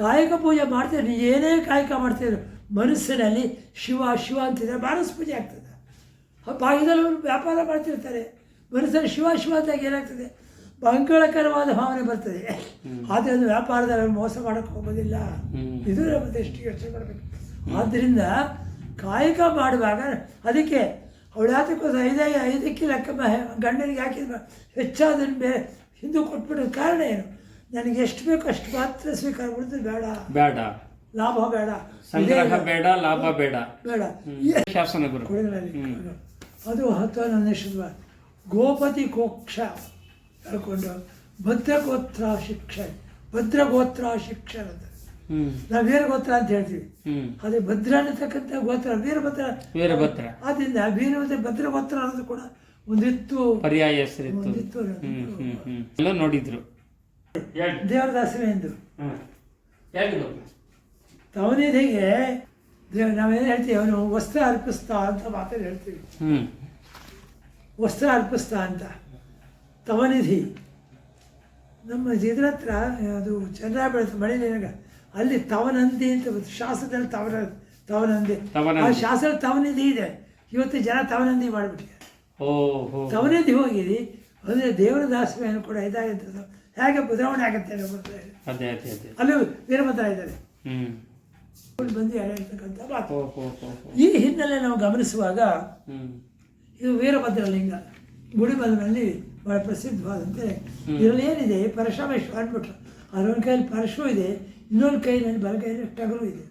ಕಾಯಕ ಪೂಜೆ ಮಾಡ್ತೀರಿ ನೀವು ಏನೇ ಕಾಯಕ ಮಾಡ್ತಿದ್ರು ಮನಸ್ಸಿನಲ್ಲಿ ಶಿವ ಶಿವ ಅಂತಿದ್ರೆ ಮಾನಸ ಪೂಜೆ ಆಗ್ತದೆ. ಭಾಗ್ಯದಲ್ಲಿ ಅವರು ವ್ಯಾಪಾರ ಮಾಡ್ತಿರ್ತಾರೆ. ಮನಸ್ಸಲ್ಲಿ ಶಿವ ಶಿವ ಅಂತ ಏನಾಗ್ತದೆ? ಮಂಗಳಕರವಾದ ಭಾವನೆ ಬರ್ತದೆ. ಆದರೆ ಅದು ವ್ಯಾಪಾರದಲ್ಲಿ ಮೋಸ ಮಾಡೋಕ್ಕೆ ಹೋಗೋದಿಲ್ಲ. ಇದು ನಮ್ಮ ದೃಷ್ಟಿಗೆ ಯೋಚನೆ ಮಾಡಬೇಕು ಆದ್ದರಿಂದ ಕಾಯಕ ಮಾಡುವಾಗ ಅದಕ್ಕೆ ಅವಳು ಯಾತಕ್ಕೋ ಐದೈ, ಐದಕ್ಕೆ ಲೆಕ್ಕ ಗಂಡನಿಗೆ ಹಾಕಿದ ಹೆಚ್ಚಾದ ಬೇರೆ ಹಿಂದೂ ಕೊಟ್ಬಿಡೋದು ಕಾರಣ ಏನು? ನನಗೆ ಎಷ್ಟು ಬೇಕು ಅಷ್ಟು ಮಾತ್ರ ಸ್ವೀಕಾರ ಮಾಡಿದ್ರೆ ಬೇಡ. ಬೇಡ. ಲಾಭ ಬೇಡ. ಸಂಗ್ರಹ ಬೇಡ ಲಾಭ ಬೇಡ. ಬೇಡ. ಶಾಸನ ಗುರು. ಕೊಡಗಿನಲ್ಲಿ ಅದು ಹತ್ತು ನನ್ನ ಗೋಪತಿ ಕೋಕ್ಷ ಹೇಳ್ಕೊಂಡು ಭದ್ರಗೋತ್ರ ಶಿಕ್ಷ ಭದ್ರಗೋತ್ರ ಶಿಕ್ಷಣ ಅಂತ. ನಾವು ವೀರಭದ್ರ ಅಂತ ಹೇಳ್ತೀವಿ. ಅದೇ ಭದ್ರ ಅನ್ನತಕ್ಕಂಥ ಗೋತ್ರ ವೀರಭದ್ರ. ವೀರಭದ್ರ. ಆದ್ರಿಂದ ವೀರಭದ್ರ ಭದ್ರಗೋತ್ರ ಅನ್ನೋದು ಕೂಡ ಒಂದಿತ್ತು. ಪರ್ಯಾಯ ಹೆಸರಿತ್ತು. ಒಂದಿತ್ತು ನೋಡಿದ್ರು. ಹೇಳಿ. ದೇವದಾಸರೇ ಎಂದು. ತವನಿಧಿಗೆ ದೇವ್ ನಾವೇನು ಹೇಳ್ತೀವಿ ಅವನು ವಸ್ತ್ರ ಅರ್ಪಿಸ್ತಾ ಅಂತ ಮಾತಾಡಿ ಹೇಳ್ತೀವಿ. ವಸ್ತ್ರ ಅರ್ಪಿಸ್ತಾ ಅಂತ. ತವನಿಧಿ ನಮ್ಮ ಇದ್ರ ಹತ್ರ ಅದು ಚಂದ್ರ ಬೆಳೆಸ ಮಳೆ ಅಲ್ಲಿ ತವನಂದಿ ಅಂತ. ಶಾಸ್ತ್ರದಲ್ಲಿ ತವನ ತವನಂದಿ. ಆ ಶಾಸ್ತ್ರ ತವನಿಧಿ ಇದೆ. ಇವತ್ತು ಜನ ತವನಂದಿ ಮಾಡಿಬಿಟ್ಟಿದ್ದಾರೆ. ತವನಿಧಿ ಹೋಗಿರಿ ಅಂದರೆ ದೇವರ ದಾಸವೇನು ಕೂಡ ಇದಾಗಿರ್ತದೆ ಹೇಗೆ ಬದಲಾವಣೆ ಆಗುತ್ತೆ ಅಲ್ಲಿ ಗೊತ್ತಿಲ್ಲ. ಅದೇ ಅದೇ ಅದೇ. ಅಲ್ಲೂ ವೀರಭದ್ರ ಇದ್ದಾರೆ. ಇಲ್ಲಿ ಬಂದು ಹೇಳ್ತಕ್ಕಂಥ ಮಾತು. ಈ ಹಿನ್ನೆಲೆ ನಾವು ಗಮನಿಸುವಾಗ ಇದು ವೀರಭದ್ರ ಲಿಂಗ. ಗುಡಿಬಲನಲ್ಲಿ ಬಹಳ ಪ್ರಸಿದ್ಧವಾದಂತೆ ಇದರಲ್ಲಿ ಏನಿದೆ ಪರಶಮೇಶ್ವರ ಅಂದ್ಬಿಟ್ರು. ಅದೊಂದು ಕೈಯಲ್ಲಿ ಪರಶು ಇದೆ ಇನ್ನೊಂದು ಕೈಯಲ್ಲಿ ಬಲ ಕೈಯಲ್ಲಿ ಟಗರು ಇದೆ.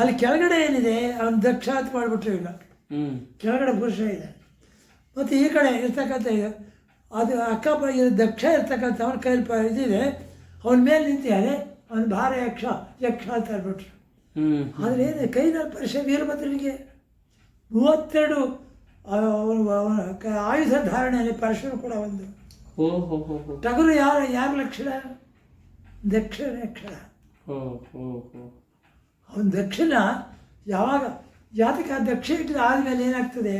ಅಲ್ಲಿ ಕೆಳಗಡೆ ಏನಿದೆ ಅವನು ದಕ್ಷಾತ್ ಮಾಡ್ಬಿಟ್ರು ಮಾಡಿಬಿಟ್ರು ಈಗ ಕೆಳಗಡೆ ಪುರುಷ ಇದೆ. ಮತ್ತು ಈ ಕಡೆ ಇರ್ತಕ್ಕಂಥ ಅದು ಇದು ದಕ್ಷ ಇರ್ತಕ್ಕಂಥ ಅವನ ಕೈಯಲ್ಲಿ ಪ ಇದಿದೆ. ಅವನ ಮೇಲೆ ನಿಂತಿದ್ದಾರೆ ಅವನ ಭಾರ ಯಕ್ಷ ಯಕ್ಷ ಅಂತ ಹೇಳ್ಬಿಟ್ರು. ಆದರೆ ಏನು ಕೈನಲ್ಲಿ ಪರಿಷೆ ವೀರಭದ್ರನಿಗೆ ಮೂವತ್ತೆರಡು ಆಯುಧ ಧಾರಣೆಯಲ್ಲಿ ಪರಶುರು ಕೂಡ ಒಂದು. ಟಗರು ಯಾರ ಯಾರ ಲಕ್ಷಣ? ದಕ್ಷಿಣ ಹೋ ಅವನ ದಕ್ಷಿಣ ಯಾವಾಗ ಜಾತಕ ದಕ್ಷಿಣ ಆದಮೇಲೆ ಏನಾಗ್ತದೆ?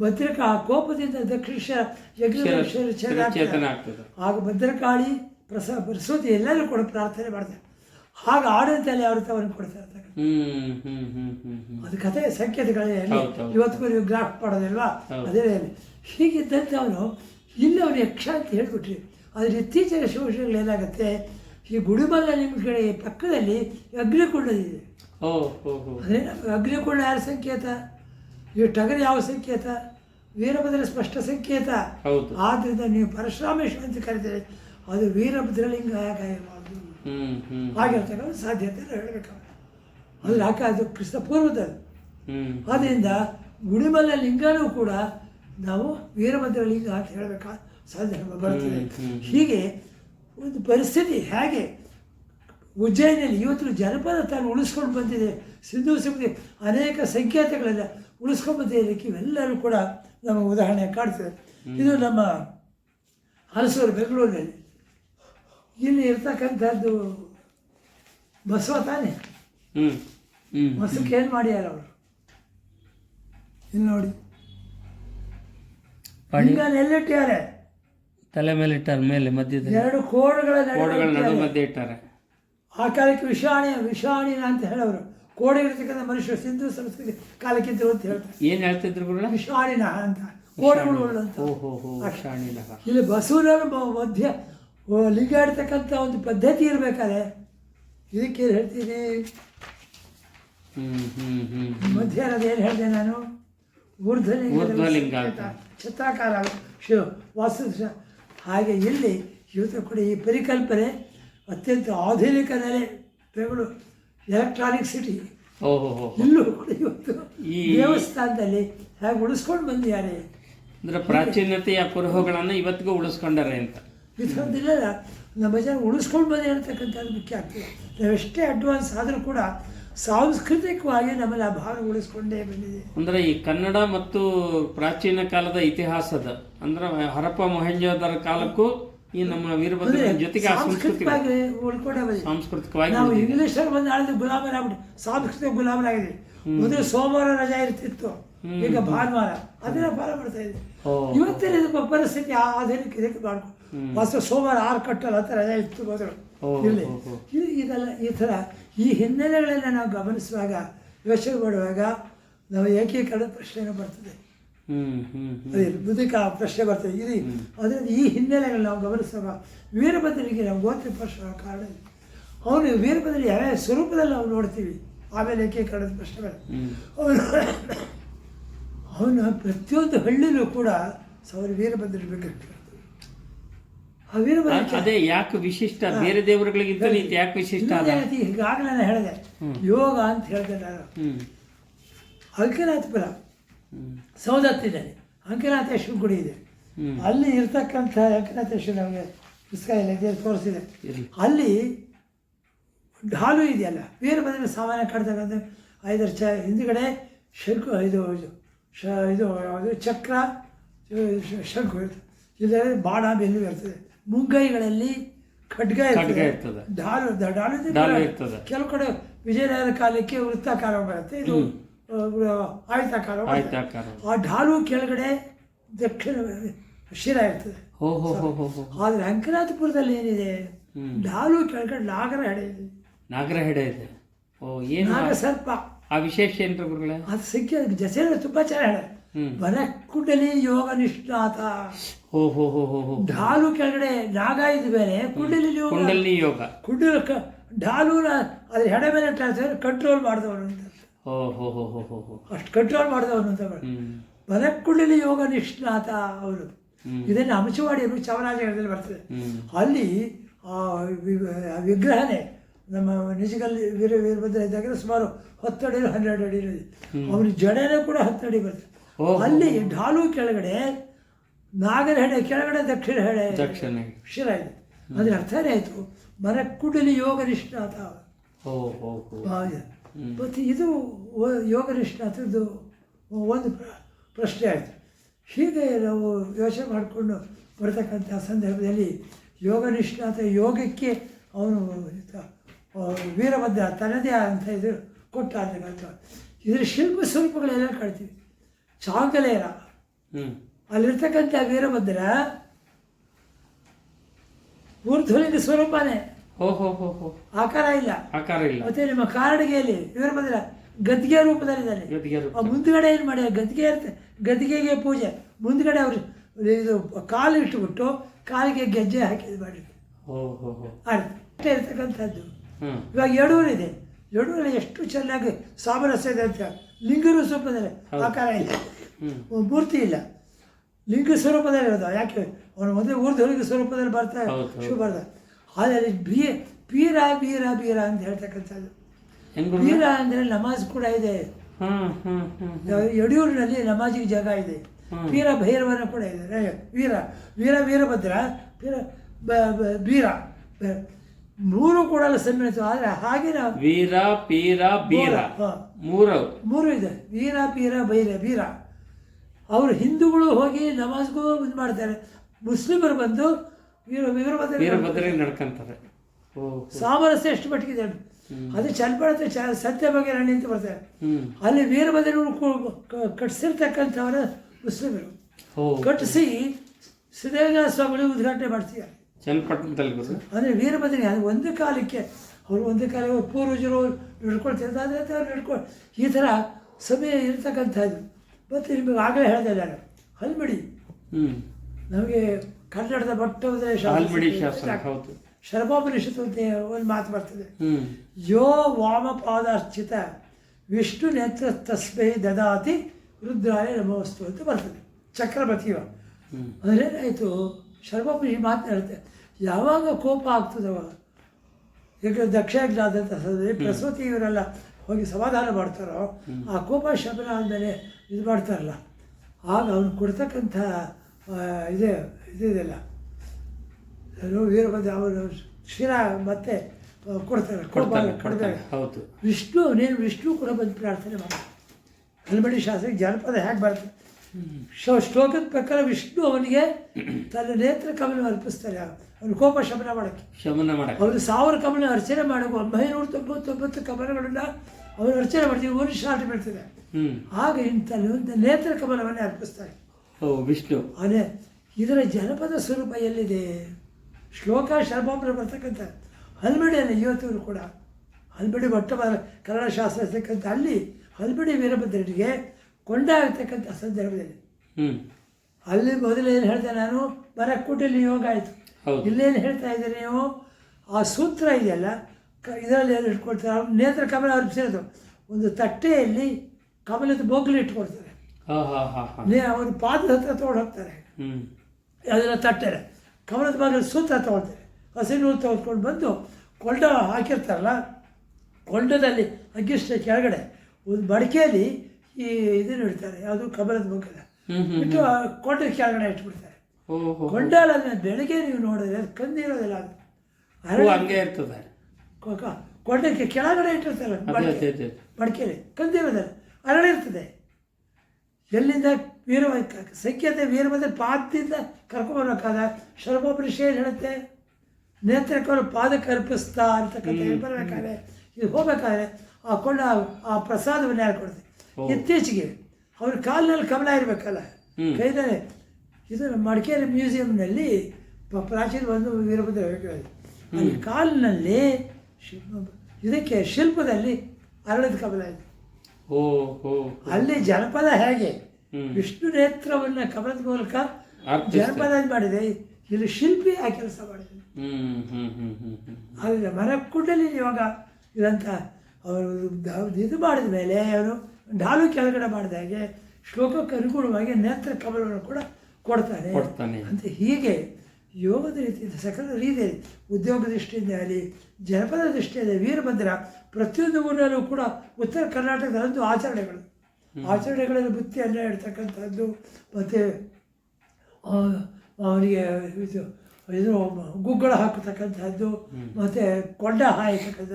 ಭದ್ರಕ ಆ ಕೋಪದಿಂದ ದಕ್ಷಿಣ ಯಜ್ಞೇಶ್ವರ ಆಗ ಭದ್ರಕಾಳಿ ಪ್ರಸ ಪ್ರಸೂತಿ ಎಲ್ಲರೂ ಕೂಡ ಪ್ರಾರ್ಥನೆ ಮಾಡ್ತಾರೆ. ಆಗ ಆಡಳಿತದಲ್ಲಿ ಅವರು ತವರನ್ನು ಕೊಡ್ತಾ ಇರ್ತಾರೆ ಅದು ಕಥೆ ಸಂಕೇತಗಳೇ ಇವತ್ತು. ಇವತ್ತಿಗೂ ನೀವು ಗ್ರಾಫ್ ಮಾಡೋದಿಲ್ವಾ? ಅದೇ. ಹೀಗಿದ್ದಂತೆ ಅವನು ಇಲ್ಲಿ ಅವನು ಯಕ್ಷ ಅಂತ ಹೇಳ್ಬಿಟ್ರಿ. ಆದರೆ ಇತ್ತೀಚಿನ ಶಿವಶಿಗಳು ಏನಾಗುತ್ತೆ? ಈ ಗುಡಿಮಲ್ಲ ನಿಮ್ಮ ಕಡೆ ಪಕ್ಕದಲ್ಲಿ ಅಗ್ನಿಕುಂಡದಿದೆ. ಓ ಹೋ ಹೋ ಅದೇ ಅಗ್ನಿಕುಂಡ ಯಾರ ಸಂಕೇತ? ಈ ಟಗರು ಯಾವ ಸಂಕೇತ? ವೀರಭದ್ರ ಸ್ಪಷ್ಟ ಸಂಕೇತ. ಹೌದು. ಆದ್ದರಿಂದ ನೀವು ಪರಶುರಾಮೇಶ್ವರ ಅಂತ ಕರೀತೀರಿ. ಅದು ವೀರಭದ್ರಲಿಂಗ ಹ್ಮ್ ಹ್ಮ್ ಆಗಿರ್ತಕ್ಕಂಥ ಸಾಧ್ಯತೆ ಹೇಳಬೇಕು. ಅದ್ರ ಯಾಕೆ? ಅದು ಕ್ರಿಸ್ತ ಪೂರ್ವದ. ಆದ್ದರಿಂದ ಗುಡಿಮಲ್ಲ ಲಿಂಗನೂ ಕೂಡ ನಾವು ವೀರಭದ್ರ ಲಿಂಗ ಅಂತ ಹೇಳಬೇಕಾ ಸಾಧ್ಯ ಬರ್ತದೆ. ಹೀಗೆ ಒಂದು ಪರಿಸ್ಥಿತಿ ಹೇಗೆ ಉಜ್ಜಯಿನಿಯಲ್ಲಿ ಇವತ್ತು ಜನಪದ ತಾನು ಉಳಿಸ್ಕೊಂಡು ಬಂದಿದೆ. ಸಿಂಧು ಸಿಂಧಿ ಅನೇಕ ಸಂಕೇತಗಳೆಲ್ಲ ಉಳಿಸ್ಕೊಂಡು ಬಂದಿದ್ದಕ್ಕೆ ಇವೆಲ್ಲರೂ ಕೂಡ ನಮ್ಮ ಉದಾಹರಣೆ ಕಾಡ್ತದೆ ಇದು ನಮ್ಮ ಹಲಸೂರು ಬೆಂಗಳೂರಿನಲ್ಲಿ ಇಲ್ಲಿ ಇರ್ತಕ್ಕಂಥದ್ದು ಬಸವ ತಾನೇ. ಬಸಕ್ಕೆ ಏನು ಮಾಡ್ಯಾರ ಅವರು? ಇಲ್ಲಿ ನೋಡಿ. ಎಲ್ಲಿಟ್ಟಿದ್ದಾರೆ ತಲೆ ಮೇಲೆ ಇಟ್ಟಾರೆ ಮೇಲೆ ಮಧ್ಯದಲ್ಲಿ. ಎರಡು ಕೋಡುಗಳ ನಡುವೆ ಇಟ್ಟಾರೆ. ಆ ಕಾಲಕ್ಕೆ ವಿಷಾಣಿ ವಿಷಾಣಿನ ಅಂತ ಹೇಳೋರು. ಕೋಡೆ ಇರತಕ್ಕಂಥ ಮನುಷ್ಯರು ಸಿಂಧು ಸಂಸ್ಕೃತಿ ಕಾಲಕ್ಕಿಂತ ಅಂತ ಹೇಳ್ತಾರೆ. ಏನು ಹೇಳ್ತಿದ್ರು ಗುರುಗಳ? ವಿಷಾಣಿನ ಅಂತ. ಕೋಡೆಗಳು ಅಂತ. ಓ ಹೋ ಹೋ ಶಾಣಿಲಹ ಇಲ್ಲಿ ಬಸವನ ಮಧ್ಯ ಲಿಂಗಾಡ್ತಕ್ಕಂಥ ಒಂದು ಪದ್ಧತಿ ಇರಬೇಕಾದ್ರೆ ಇದಕ್ಕೆ ಏನ್ ಹೇಳ್ತೀನಿ? ಮಧ್ಯ ಅನ್ನೋದು ಏನು ಹೇಳಿದೆ ನಾನು? ಊರ್ಧ್ವಲಿಂಗ ಊರ್ಧ್ವಲಿಂಗ ಅಂತ. ಚಿತ್ತಾಕಾರ ಶಿವ ವಾಸ್ತು ಹಾಗೆ ಇಲ್ಲಿ ಇವತ್ತು ಕೂಡ ಈ ಪರಿಕಲ್ಪನೆ ಅತ್ಯಂತ ಆಧುನಿಕ ನೆಲೆ ಬೆಂಗಳೂರು. ಎಲೆಕ್ಟ್ರಾನಿಕ್ ಸಿಟಿ ಇಲ್ಲೂ ಕೂಡ ಇವತ್ತು ಈ- ದೇವಸ್ಥಾನದಲ್ಲಿ ಹಾಗೆ ಉಳಿಸ್ಕೊಂಡು ಬಂದಿದ್ದಾರೆ. ಅಂದ್ರೆ ಪ್ರಾಚೀನತೆಯ ಕುರುಹುಗಳನ್ನು ಇವತ್ತಿಗೂ ಉಳಿಸ್ಕೊಂಡಾರೆ ಅಂತ. ಇದೊಂದಿಲ್ಲ ನಮ್ಮ ಜನ ಉಳಿಸ್ಕೊಂಡು ಬಂದಿ ಅಂತಕ್ಕಂಥದ್ದು ಮುಖ್ಯ ಆಗ್ತದೆ. ನಾವೆಷ್ಟೇ ಅಡ್ವಾನ್ಸ್ ಆದರೂ ಕೂಡ ಸಾಂಸ್ಕೃತಿಕವಾಗಿ ನಮ್ಮಲ್ಲಿ ಆ ಭಾಗ ಉಳಿಸ್ಕೊಂಡೇ ಬಂದಿದೆ. ಅಂದ್ರೆ ಈ ಕನ್ನಡ ಮತ್ತು ಪ್ರಾಚೀನ ಕಾಲದ ಇತಿಹಾಸದ ಅಂದ್ರೆ ಹರಪ್ಪ ಮೊಹೆಂಜೋದರ ಕಾಲಕ್ಕೂ ಈ ನಮ್ಮ ವೀರಭದ್ರ ಜೊತೆಗೆ ಆ ಸಾಂಸ್ಕೃತಿಕವಾಗಿ ನಾವು ಇಂಗ್ಲಿಷ್ ಇಂಗ್ಲಿಷಲ್ಲಿ ಬಂದು ಆಳಿದ ಗುಲಾಮರಾಗ್ಬಿಟ್ಟು ಸಾಂಸ್ಕೃತಿಕ ಗುಲಾಮರಾಗಿದೆ ಮೊದಲು ಸೋಮವಾರ ರಜಾ ಇರ್ತಿತ್ತು. ಈಗ ಭಾನುವಾರ. ಅದನ್ನ ಫಾಲೋ ಮಾಡ್ತಾ ಇದೆ. ಇವತ್ತಿನ ಪರಿಸ್ಥಿತಿ ಆಧುನಿಕ ಇದಕ್ಕೆ ಮಾಡ್ಕೊ ಹೊಸ ಸೋಮವಾರ ಆರು ಕಟ್ಟಲ್ಲ ಅಂತ ರಜಾ ಇತ್ತು ಮೊದಲು. ಇಲ್ಲಿ. ಇದು ಇದೆಲ್ಲ ಈ ಥರ ಈ ಹಿನ್ನೆಲೆಗಳನ್ನು ನಾವು ಗಮನಿಸುವಾಗ ಯೋಚನೆ ಮಾಡುವಾಗ ನಾವು ಏಕೀಕರಣದ ಪ್ರಶ್ನೆ ಬರ್ತದೆ. ಅದೇ ಮುದುಕ ಪ್ರಶ್ನೆ ಬರ್ತದೆ. ಇದು ಅದರಿಂದ ಈ ಹಿನ್ನೆಲೆಗಳು ನಾವು ಗಮನಿಸುವಾಗ ವೀರಭದ್ರನಿಗೆ ನಾವು ಗೋತ್ರ ಪ್ರಶ್ನೆ ಕಾರಣ. ಅವನು ವೀರಭದ್ರ ಯಾವ ಸ್ವರೂಪದಲ್ಲಿ ನಾವು ನೋಡ್ತೀವಿ ಆಮೇಲೆ ಏಕೀಕರಣದ ಪ್ರಶ್ನೆ ಬರುತ್ತೆ ಹ್ಮ್. ಅವನು ಅವನ ಪ್ರತಿಯೊಂದು ಹಳ್ಳಿಲೂ ಕೂಡ ಸಾವಿರ ವೀರಭದ್ರ ವಿಗ್ರಹ. ಆ ವೀರಭದ್ರ ಅದೇ ಯಾಕೆ ವಿಶಿಷ್ಟ? ಬೇರೆ ದೇವರುಗಳಿಗಿಂತ ನೀತಿ ಯಾಕೆ ವಿಶಿಷ್ಟ ಈಗಾಗಲೇ ನಾನು ಹೇಳಿದೆ ಯೋಗ ಅಂತ ಹೇಳಿದೆ ನಾನು. ಅದಕ್ಕೆ ಅಂಕನಾಥಪುರ ಸೌದತ್ತಿನಲ್ಲಿ ಅಂಕನಾಥೇಶ್ವರ ಗುಡಿ ಇದೆ. ಅಲ್ಲಿ ಇರ್ತಕ್ಕಂಥ ಅಂಕನಾಥೇಶ್ವರ ನಮಗೆ ಪುಸ್ತಕ ತೋರಿಸಿದೆ. ಅಲ್ಲಿ ಢಾಲು ಇದೆಯಲ್ಲ ವೀರಭದ್ರ ಸಾಮಾನ್ಯ ಕಾಡ್ತಕ್ಕಂಥ ಐದರ ಚ ಹಿಂದುಗಡೆ ಶಂಕು ಇದು ಇದು ಶ ಇದು ಯಾವುದು ಚಕ್ರ ಶಂಕು ಇರ್ತದೆ. ಇದರಲ್ಲಿ ಬಾಣ ಬೆಲ್ಲು ಇರ್ತದೆ. ಮುಂಗೈಗಳಲ್ಲಿ ಖಡ್ಗ ಇರ್ತದೆ. ಢಾಲು ಢಾಲು ಕೆಲವು- ಕಡೆ ವಿಜಯನಗರ ಕಾಲಕ್ಕೆ ವೃತ್ತಾಕಾರ ಬರುತ್ತೆ. ಇದು ಆಯತಾಕಾರ ಆ ಢಾಲು ಕೆಳಗಡೆ ದಕ್ಷಿಣ ಶಿರ ಇರ್ತದೆ. ಆದ್ರೆ ಅಂಕನಾಥಪುರದಲ್ಲಿ ಏನಿದೆ. ಢಾಲು ಕೆಳಗಡೆ ನಾಗರ ಹೆಡೆ ಇದೆ. ನಾಗರ ಹೆಡೆ ಇದೆ. ಓ ಏನು ನಾಗ ಸರ್ಪ ಆ ವಿಶೇಷ ಏನ್ರಿ ಗುರುಗಳೇ? ಅದು ಅದಕ್ಕೆ ಜಸೇನ ತುಂಬ ಚೆನ್ನಾಗಿ ಬರ ಕುಂಡಲಿ ಯೋಗ ನಿಷ್ಣಾತ. ಹೋ ಹೋ ಹೋ ಹೋ ಹೋ. ಢಾಲು ಕೆಳಗಡೆ ನಾಗ ಇದ್ದ ಮೇಲೆ ಕುಂಡಲಿ ಯೋಗ. ಕುಂಡಲಿ ಯೋಗ. ಕುಂಡಲ ಕ ಢಾಲುನ ಅದ್ರ ಹೆಡೆ ಮೇಲೆ ಕಂಟ್ರೋಲ್ ಮಾಡಿದವರು ಅಂತ. ಅಷ್ಟು ಕಂಟ್ರೋಲ್ ಮಾಡಿದವನು ಅಂತ ವನಕುಂಡಲಿ ಯೋಗ ನಿಷ್ಣಾತ ಅವರು. ಇದನ್ನು ಅಂಶವಾಡಿ ಅನ್ನೋ ಚಾಮರಾಜನಗರದಲ್ಲಿ ಬರ್ತದೆ. ಅಲ್ಲಿ ಆ ವಿಗ್ರಹನೇ ನಮ್ಮ ನಿಜಗಲ್ಲಿ ವೀರ ವೀರಭದ್ರ ಇದ್ದಾಗ ಸುಮಾರು ಹತ್ತು ಅಡಿ ಹನ್ನೆರಡು ಅಡಿ ಇದೆ ಅವನ ಜಡೆನೂ ಕೂಡ ಹತ್ತು ಅಡಿ ಬರ್ತದೆ ಅಲ್ಲಿ ಢಾಲು ಕೆಳಗಡೆ ನಾಗರ ಹೆಡೆ ಕೆಳಗಡೆ ದಕ್ಷಿಣ ಹೆಡೆ ಶಿರ ಇದೆ. ಅದ್ರ ಅರ್ಥನೇ ಆಯಿತು ಮರಕ್ಕುಡಲಿ ಯೋಗ ನಿಷ್ಣಾತ. ಮತ್ತು ಇದು ಯೋಗನಿಷ್ಠ ಯೋಗ ನಿಷ್ಣಾತದ್ದು ಒಂದು ಪ್ರ- ಪ್ರಶ್ನೆ ಆಯಿತು. ಹೀಗೆ ನಾವು ಯೋಚನೆ ಮಾಡಿಕೊಂಡು ಬರತಕ್ಕಂಥ ಸಂದರ್ಭದಲ್ಲಿ ಯೋಗನಿಷ್ಠ ಅಂತ ಯೋಗಕ್ಕೆ ಅವನು ವೀರಭದ್ರ ತನ್ನದೇ ಅಂತ ಇದು ಕೊಟ್ಟ ಅಂತಕ್ಕಂಥ ಇದರ ಶಿಲ್ಪ ಸ್ವರೂಪಗಳೆಲ್ಲ ಕಾಣ್ತೀವಿ. ಚಾಂಗಲೇರ. ಅಲ್ಲಿರ್ತಕ್ಕಂಥ ವೀರಭದ್ರ ಊರ್ಧ್ವಲಿಂಗ ಸ್ವರೂಪನೇ. ಆಕಾರ ಇಲ್ಲ. ಆಕಾರ ಇಲ್ಲ. ಮತ್ತೆ ನಿಮ್ಮ ಕಾರಡಿಗೆಯಲ್ಲಿ ವೀರಭದ್ರ ಗದ್ಗೆ ರೂಪದಲ್ಲಿದ್ದಾನೆ. ಗದ್ಗೆ ರೂಪ. ಆ ಮುಂದ್ಗಡೆ ಏನು ಮಾಡಿ ಗದ್ಗೆ ಇರುತ್ತೆ ಗದ್ಗೆಗೆ ಪೂಜೆ. ಮುಂದ್ಗಡೆ ಅವರು ಇದು ಕಾಲು ಇಟ್ಟುಬಿಟ್ಟು ಕಾಲಿಗೆ ಗೆಜ್ಜೆ ಹಾಕಿ ಇದು ಮಾಡಿದ್ರು. ಅಷ್ಟೇ ಇರ್ತಕ್ಕಂಥದ್ದು. ಇವಾಗ ಎಡೂರು ಇದೆ ಯಡೂರಲ್ಲಿ ಎಷ್ಟು ಚೆನ್ನಾಗಿ ಸಾಮರಸ್ಯ ಇದೆ ಅಂತ. ಲಿಂಗರು ಸ್ವರೂಪದಲ್ಲಿ ಆಕಾರ ಇಲ್ಲ. ಮೂರ್ತಿ ಇಲ್ಲ. ಲಿಂಗ ಸ್ವರೂಪದಲ್ಲಿ ಇರೋದು. ಯಾಕೆ? ಅವನು ಒಂದೇ ಊರ್ಧ್ವಲಿಂಗ ಸ್ವರೂಪದಲ್ಲಿ ಬರ್ತಾ ಶುಭ. ಬರ್ತಾರೆ ಆದರೆ ಬೀ ಪೀರ ಬೀರ ಬೀರ ಅಂತ ಹೇಳ್ತಕ್ಕಂಥದ್ದು. ಬೀರ ಅಂದರೆ ನಮಾಜ್ ಕೂಡ ಇದೆ. ಯಡಿಯೂರಿನಲ್ಲಿ ನಮಾಜಿಗೆ ಜಾಗ ಇದೆ. ವೀರ ಭೈರವನ ಕೂಡ ಇದೆ. ವೀರ ವೀರ ವೀರಭದ್ರ ವೀರ ಬ- ಬ- ವೀರ ಬ- ಮೂರು ಕೂಡ ಸಮ್ಮಿಳಿತು ಆದರೆ ಹಾಗೆ ನಾವು ವೀರ ಪೀರ ಬೀರ. ಮೂರು. ಮೂರು ಇದೆ. ವೀರ ಪೀರ ಬೈರ ಬೀರ. ಅವರು ಹಿಂದೂಗಳು ಹೋಗಿ ನಮಾಜ್ಗೂ ಇದು ಮಾಡ್ತಾರೆ. ಮುಸ್ಲಿಮರು ಬಂದು ವೀರಭದ್ರ ವೀರಭದ್ರಗೆ ನಡ್ಕಂತಾರೆ ಸಾಮರಸ್ಯ ಎಷ್ಟು ಮಟ್ಟಿಗೆ ಅದು ಚನ್ನಪಟ್ಟಣ ಚ ಸತ್ಯ ಬಗ್ಗೆ ರಣಿ ಅಂತ ಬರ್ತಾರೆ ಅಲ್ಲಿ ವೀರಭದ್ರಗಳು ಕಟ್ಟಿಸಿರ್ತಕ್ಕಂಥವರ ಮುಸ್ಲಿಮರು. ಕಟ್ಟಿಸಿ ಸಿದ್ದೇಶ್ವರ ಸ್ವಾಮಿಗಳು ಉದ್ಘಾಟನೆ ಮಾಡ್ತಿದ್ದಾರೆ ಚನ್ನಪಟ್ಟಣದಲ್ಲಿ ಅಂದರೆ ವೀರಭದ್ರಿ ಅದು ಒಂದು ಕಾಲಕ್ಕೆ ಅವರು ಒಂದು ಕಾಲ ಪೂರ್ವಜರು ನಡ್ಕೊಳ್ತಿರ್ತಾರೆ ಅದೇ ಅವ್ರು ನಡ್ಕೊ ಈ ಥರ ಸಮಯ ಇರ್ತಕ್ಕಂಥದ್ದು. ಮತ್ತು ನಿಮಗೆ ಆಗಲೇ ಹೇಳಿದೆ ನಾನು. ಅಲ್ಲಿ ಹ್ಮ್. ನಮಗೆ ಕನ್ನಡದ ಶಾಸನ ಹೌದು. ಶರ್ಭೋಪನಿಷತ್ತು ಒಂದು ಮಾತು ಬರ್ತದೆ. ಯೋ ವಾಮಪಾದಾರ್ಚಿತ ವಿಷ್ಣು ನೇತ್ರ ತಸ್ಮೈ ದದಾತಿ ರುದ್ರಾಯ ನಮೋಸ್ತು ಅಂತ ಬರ್ತದೆ. ಚಕ್ರವರ್ತಿಯ. ಅದೇನಾಯಿತು ಮಾತು ಹೇಳುತ್ತೆ. ಯಾವಾಗ ಕೋಪ ಆಗ್ತದವ ಈಗ ದಕ್ಷಾಜ್ಞಾದಂಥ ಸಂದರ್ಭದಲ್ಲಿ ಪ್ರಸೂತಿ ಇವರೆಲ್ಲ ಹೋಗಿ ಸಮಾಧಾನ ಮಾಡ್ತಾರೋ ಆ ಕೋಪ ಶಬನ ಅಂದರೆ ಇದು ಮಾಡ್ತಾರಲ್ಲ. ಆಗ ಅವನು ಕೊಡ್ತಕ್ಕಂಥ ಇದೆ ಇದಿದೆಲ್ಲ. ವೀರಭದ್ರ ಅವರು ಕ್ಷೀರ ಮತ್ತೆ ಕೊಡ್ತಾರೆ ಕೊಡ್ತಾರೆ ಕೊಡ್ತಾರೆ. ಹೌದು. ವಿಷ್ಣು ನೀನು ವಿಷ್ಣು ಕೂಡ ಬಂದು ಪ್ರಾರ್ಥನೆ ಮಾಡಿ. ಹಲ್ಮಡಿ ಶಾಸ್ತ್ರಕ್ಕೆ ಜಾನಪದ ಹೇಗೆ ಬರ್ತದೆ ಶೋ ಶ್ಲೋಕದ ಪ್ರಕಾರ ವಿಷ್ಣು ಅವನಿಗೆ ತನ್ನ ನೇತ್ರ ಕಮಲ ಅರ್ಪಿಸ್ತಾರೆ. ಅವನು ಕೋಪ ಶಮನ ಮಾಡೋಕ್ಕೆ. ಶಮನ ಮಾಡ ಅವನು ಸಾವಿರ ಕಮಲ ಅರ್ಚನೆ ಮಾಡೋಕೆ ಒಂಬೈನೂರ ತೊಂಬತ್ತೊಂಬತ್ತು ಕಮಲಗಳನ್ನ ಅವನು ಅರ್ಚನೆ ಮಾಡ್ತೀವಿ ಒಂದು ಶಾರ್ಟ್ ಬೀಳ್ತದೆ ಆಗ ಇಂಥ ನೇತ್ರ ಕಮಲವನ್ನೇ ಅರ್ಪಿಸ್ತಾರೆ ವಿಷ್ಣು. ಅದೇ ಇದರ ಜನಪದ ಸ್ವರೂಪ ಎಲ್ಲಿದೆ? ಶ್ಲೋಕ ಶರ್ಮಾಪುರ ಬರ್ತಕ್ಕಂಥ ಹಲ್ಬಡಿಯಲ್ಲಿ ಇವತ್ತಿಗೂ ಕೂಡ ಹಲ್ಬಡಿ ಮೊಟ್ಟ ಕನ್ನಡ ಶಾಸ್ತ್ರ ಇರ್ತಕ್ಕಂಥ ಅಲ್ಲಿ ಹಲ್ಬಡಿ ವೀರಭದ್ರನಿಗೆ ಕೊಂಡಾಗಿರ್ತಕ್ಕಂಥ ಸಂದರ್ಭದಲ್ಲಿ. ಹ್ಮ್. ಅಲ್ಲಿ ಮೊದಲು ಏನು ಹೇಳ್ದೆ ನಾನು? ಬರಕ್ಕೂಟಲ್ಲಿ ಯೋಗ ಆಯಿತು. ಇಲ್ಲೇನು ಹೇಳ್ತಾ ಇದ್ದೀರಿ ನೀವು? ಆ ಸೂತ್ರ ಇದೆಯಲ್ಲ ಕ ಇದರಲ್ಲಿ ಏನು ಇಟ್ಕೊಡ್ತಾರೆ? ನೇತ್ರ ಕಮಲ ಅರ್ಪಿಸಿರೋದು. ಒಂದು ತಟ್ಟೆಯಲ್ಲಿ ಕಮಲದ ಬೋಗಲಿ ಇಟ್ಕೊಳ್ತಾರೆ ಹಾ ನೇ ಅವ್ರ ಪಾದದ ಹತ್ರ ತೊಗೊಂಡು ಹೋಗ್ತಾರೆ. ಹ್ಮ್. ಅದನ್ನು ತಟ್ಟೆರೆ. ಕಮಲದ ಬಾಗಿಲು ಸುತ್ತ ತೊಗೊಳ್ತಾರೆ. ಹಸಿ ನೂಲು ತೆಗೆದುಕೊಂಡು ಬಂದು ಕೊಂಡ ಹಾಕಿರ್ತಾರಲ್ಲ ಕೊಂಡದಲ್ಲಿ ಅಗ್ಗಿಷ್ಟ ಕೆಳಗಡೆ ಒಂದು ಬಡಕೆಯಲ್ಲಿ ಈ ಇದನ್ನು ಇಡ್ತಾರೆ ಯಾವುದು ಕಮಲದ ಮುಖದ ಬಿಟ್ಟು ಕೊಂಡ ಕೆಳಗಡೆ ಇಟ್ಬಿಡ್ತಾರೆ. ಕೊಂಡಾಲ ಬೆಳಗ್ಗೆ ನೀವು ನೋಡಿದ್ರೆ ಅದು ಕಂದಿರೋದಿಲ್ಲ ಅದು. ಹಂಗೆ ಇರ್ತದೆ. ಕೊಂಡಕ್ಕೆ ಕೆಳಗಡೆ ಇಟ್ಟಿರ್ತಾರೆ ಬಡಕೆಯಲ್ಲಿ ಮಡಿಕೆಯಲ್ಲಿ ಕಂದಿರೋದಿಲ್ಲ ಅರಳಿರ್ತದೆ ಎಲ್ಲಿಂದ ವೀರ ಸಖ್ಯತೆ ವೀರಭದ್ರ ಪಾದದಿಂದ ಕರ್ಕೊಂಡ್ಬರ್ಬೇಕಾದ ಶರ್ಮಪುರುಷ ಏನು ಹೇಳುತ್ತೆ. ನೇತ್ರಕ್ಕವರು ಪಾದ ಅರ್ಪಿಸ್ತಾ ಅಂತಕ್ಕಂಥ. ಬರಬೇಕಾದ್ರೆ ಇದು ಹೋಗ್ಬೇಕಾದ್ರೆ ಆ ಕೊಂಡ ಆ ಪ್ರಸಾದವನ್ನು ಯಾರು ಕೊಡುತ್ತೆ. ಇತ್ತೀಚೆಗೆ ಅವ್ರ ಕಾಲಿನಲ್ಲಿ ಕಮಲ ಇರಬೇಕಲ್ಲ? ಕೈದಾರೆ ಇದು ಮಡಿಕೇರಿ ಮ್ಯೂಸಿಯಂನಲ್ಲಿ ಪ್ರಾಚೀನ ಬಂದು ವೀರಭದ್ರ. ಅಲ್ಲಿ ಕಾಲಿನಲ್ಲಿ ಇದಕ್ಕೆ ಶಿಲ್ಪದಲ್ಲಿ ಅರಳದ ಕಮಲ ಇದೆ. ಅಲ್ಲಿ ಜನಪದ ಹೇಗೆ. ವಿಷ್ಣು ನೇತ್ರವನ್ನು ಕಬಲದ ಮೂಲಕ. ಜನಪದ ಮಾಡಿದೆ ಇಲ್ಲಿ ಶಿಲ್ಪಿ ಆ ಕೆಲಸ ಮಾಡಿದೆ ಆದರೆ ಮರಕ್ಕುಂಡಲಿ ಇವಾಗ ಇದಂತ ಅವರು ಇದು ಮಾಡಿದ ಮೇಲೆ ಅವರು ಡಾಲು ಕೆಳಗಡೆ ಮಾಡಿದ ಹಾಗೆ ಶ್ಲೋಕಕ್ಕೆ ಅನುಗುಣವಾಗಿ ನೇತ್ರ ಕಬಲವನ್ನು ಕೂಡ ಕೊಡ್ತಾನೆ. ಅಂತ ಹೀಗೆ ಯೋಗದ ರೀತಿಯಿಂದ ಸಕಲ ರೀತಿಯಲ್ಲಿ ಉದ್ಯೋಗ ದೃಷ್ಟಿಯಿಂದ ಆಗಲಿ ಜನಪದ ದೃಷ್ಟಿಯಿಂದ ವೀರಭದ್ರ ಪ್ರತಿಯೊಂದು ಊರಲ್ಲೂ ಕೂಡ ಉತ್ತರ ಕರ್ನಾಟಕದಲ್ಲಂತೂ ಆಚರಣೆಗಳು. ಆಚರಣೆಗಳಲ್ಲಿ ಬುತ್ತಿಯನ್ನು ಇಡ್ತಕ್ಕಂಥದ್ದು ಮತ್ತು ಅವನಿಗೆ ಇದು ಇದು ಗುಗ್ಗಳ ಹಾಕತಕ್ಕಂಥದ್ದು ಮತ್ತು ಕೊಂಡ ಹಾಯತಕ್ಕಂಥ